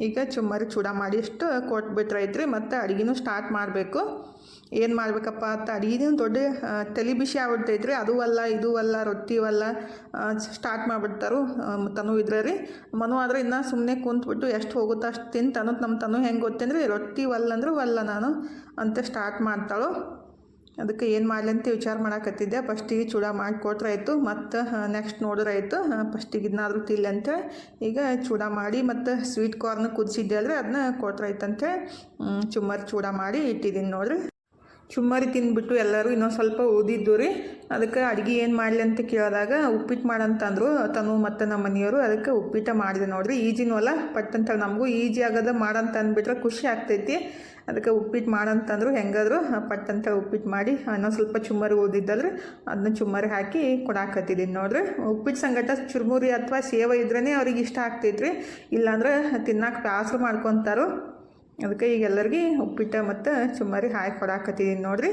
ಈಗ ಚುಮ್ಮರಿ ಚೂಡ ಮಾಡಿ ಇಷ್ಟು ಕೊಟ್ಬಿಟ್ರೈತ್ರಿ ಮತ್ತು ಅಡುಗೆನೂ ಸ್ಟಾರ್ಟ್ ಮಾಡಬೇಕು. ಏನು ಮಾಡಬೇಕಪ್ಪ? ಅಂತ ಅಡುಗೆನೂ ದೊಡ್ಡ ತಲೆ ಬಿಸಿ ಆಗ್ಬಿಡ್ತೈತ್ರಿ ಅದು ಅಲ್ಲ, ಇದು ಅಲ್ಲ, ರೊಟ್ಟಿ ಅಲ್ಲ ಸ್ಟಾರ್ಟ್ ಮಾಡಿಬಿಡ್ತಾರು ತನು ಇದ್ರೆ ರೀ. ಮನು ಆದರೆ ಇನ್ನೂ ಸುಮ್ಮನೆ ಕುಂತ್ಬಿಟ್ಟು ಎಷ್ಟು ಹೋಗುತ್ತೋ ಅಷ್ಟು ತಿಂತ ಅನ್ನೋದು ನಮ್ಮ ತನು ಹೆಂಗೆ ಗೊತ್ತೇನ್ರಿ? ರೊಟ್ಟಿ ಒಲ್ಲ ಅಂದ್ರೆ ಒಲ್ಲ ನಾನು ಅಂತ ಸ್ಟಾರ್ಟ್ ಮಾಡ್ತಾಳು. ಅದಕ್ಕೆ ಏನು ಮಾಡಲಿ ಅಂತ ವಿಚಾರ ಮಾಡಕತ್ತಿದ್ದೆ. ಫಸ್ಟಿಗೆ ಚೂಡ ಮಾಡಿ ಆಯಿತು. ಮತ್ತು ನೆಕ್ಸ್ಟ್ ನೋಡಿದ್ರೆ ಆಯಿತು. ಫಸ್ಟಿಗೆ ಇದನ್ನಾದ್ರೂ ತಿಲ್ಲಿ ಅಂತ ಈಗ ಚೂಡ ಮಾಡಿ ಮತ್ತು ಸ್ವೀಟ್ ಕಾರ್ನ್ ಕುದಿಸಿದ್ದೆ ಅಂದರೆ ಅದನ್ನ ಕೊಟ್ರೆ ಆಯ್ತಂತೆ ಚುಮ್ಮರಿ ಚೂಡ ಮಾಡಿ ಇಟ್ಟಿದ್ದೀನಿ ನೋಡ್ರಿ. ಚುಮ್ಮರಿ ತಿಂದ್ಬಿಟ್ಟು ಎಲ್ಲರೂ ಇನ್ನೊಂದು ಸ್ವಲ್ಪ ಊದಿದ್ದು ರೀ. ಅದಕ್ಕೆ ಅಡುಗೆ ಏನು ಮಾಡಲಿ ಅಂತ ಕೇಳಿದಾಗ ಉಪ್ಪಿಟ್ಟು ಮಾಡಂತಂದ್ರು ತನು ಮತ್ತು ನಮ್ಮ ಮನೆಯವರು. ಅದಕ್ಕೆ ಉಪ್ಪಿಟ್ಟು ಮಾಡಿದೆ ನೋಡ್ರಿ. ಈಜಿನೂ ಅಲ್ಲ. ಪಟ್ ಅಂತ ನಮಗೂ ಈಜಿ ಆಗೋದು ಮಾಡಂತ ಅಂದ್ಬಿಟ್ರೆ ಖುಷಿ ಆಗ್ತೈತಿ. ಅದಕ್ಕೆ ಉಪ್ಪಿಟ್ಟು ಮಾಡಂತಂದ್ರು ಹೆಂಗಾದ್ರು ಪಟ್ ಅಂತ ಉಪ್ಪಿಟ್ಟು ಮಾಡಿ ಅನ್ನ ಸ್ವಲ್ಪ ಚುಮ್ಮರಿ ಓದಿದ್ದಲ್ರಿ ಅದನ್ನ ಚುಮ್ಮರಿ ಹಾಕಿ ಕೊಡಾಕತ್ತಿದ್ದೀನಿ ನೋಡ್ರಿ. ಉಪ್ಪಿಟ್ಟು ಸಂಗಟ ಚುರುಮುರಿ ಅಥವಾ ಸೇವ ಇದ್ರೇ ಅವ್ರಿಗೆ ಇಷ್ಟ ಆಗ್ತೈತ್ರಿ. ಇಲ್ಲಾಂದ್ರೆ ತಿನ್ನಕ್ಕೆ ಪ್ಯಾಸರು ಮಾಡ್ಕೊತಾರೋ. ಅದಕ್ಕೆ ಈಗ ಎಲ್ಲರಿಗೆ ಉಪ್ಪಿಟ್ಟು ಮತ್ತು ಚುಮ್ಮರಿ ಹಾಕಿ ಕೊಡಾಕತ್ತಿದ್ದೀನಿ ನೋಡ್ರಿ.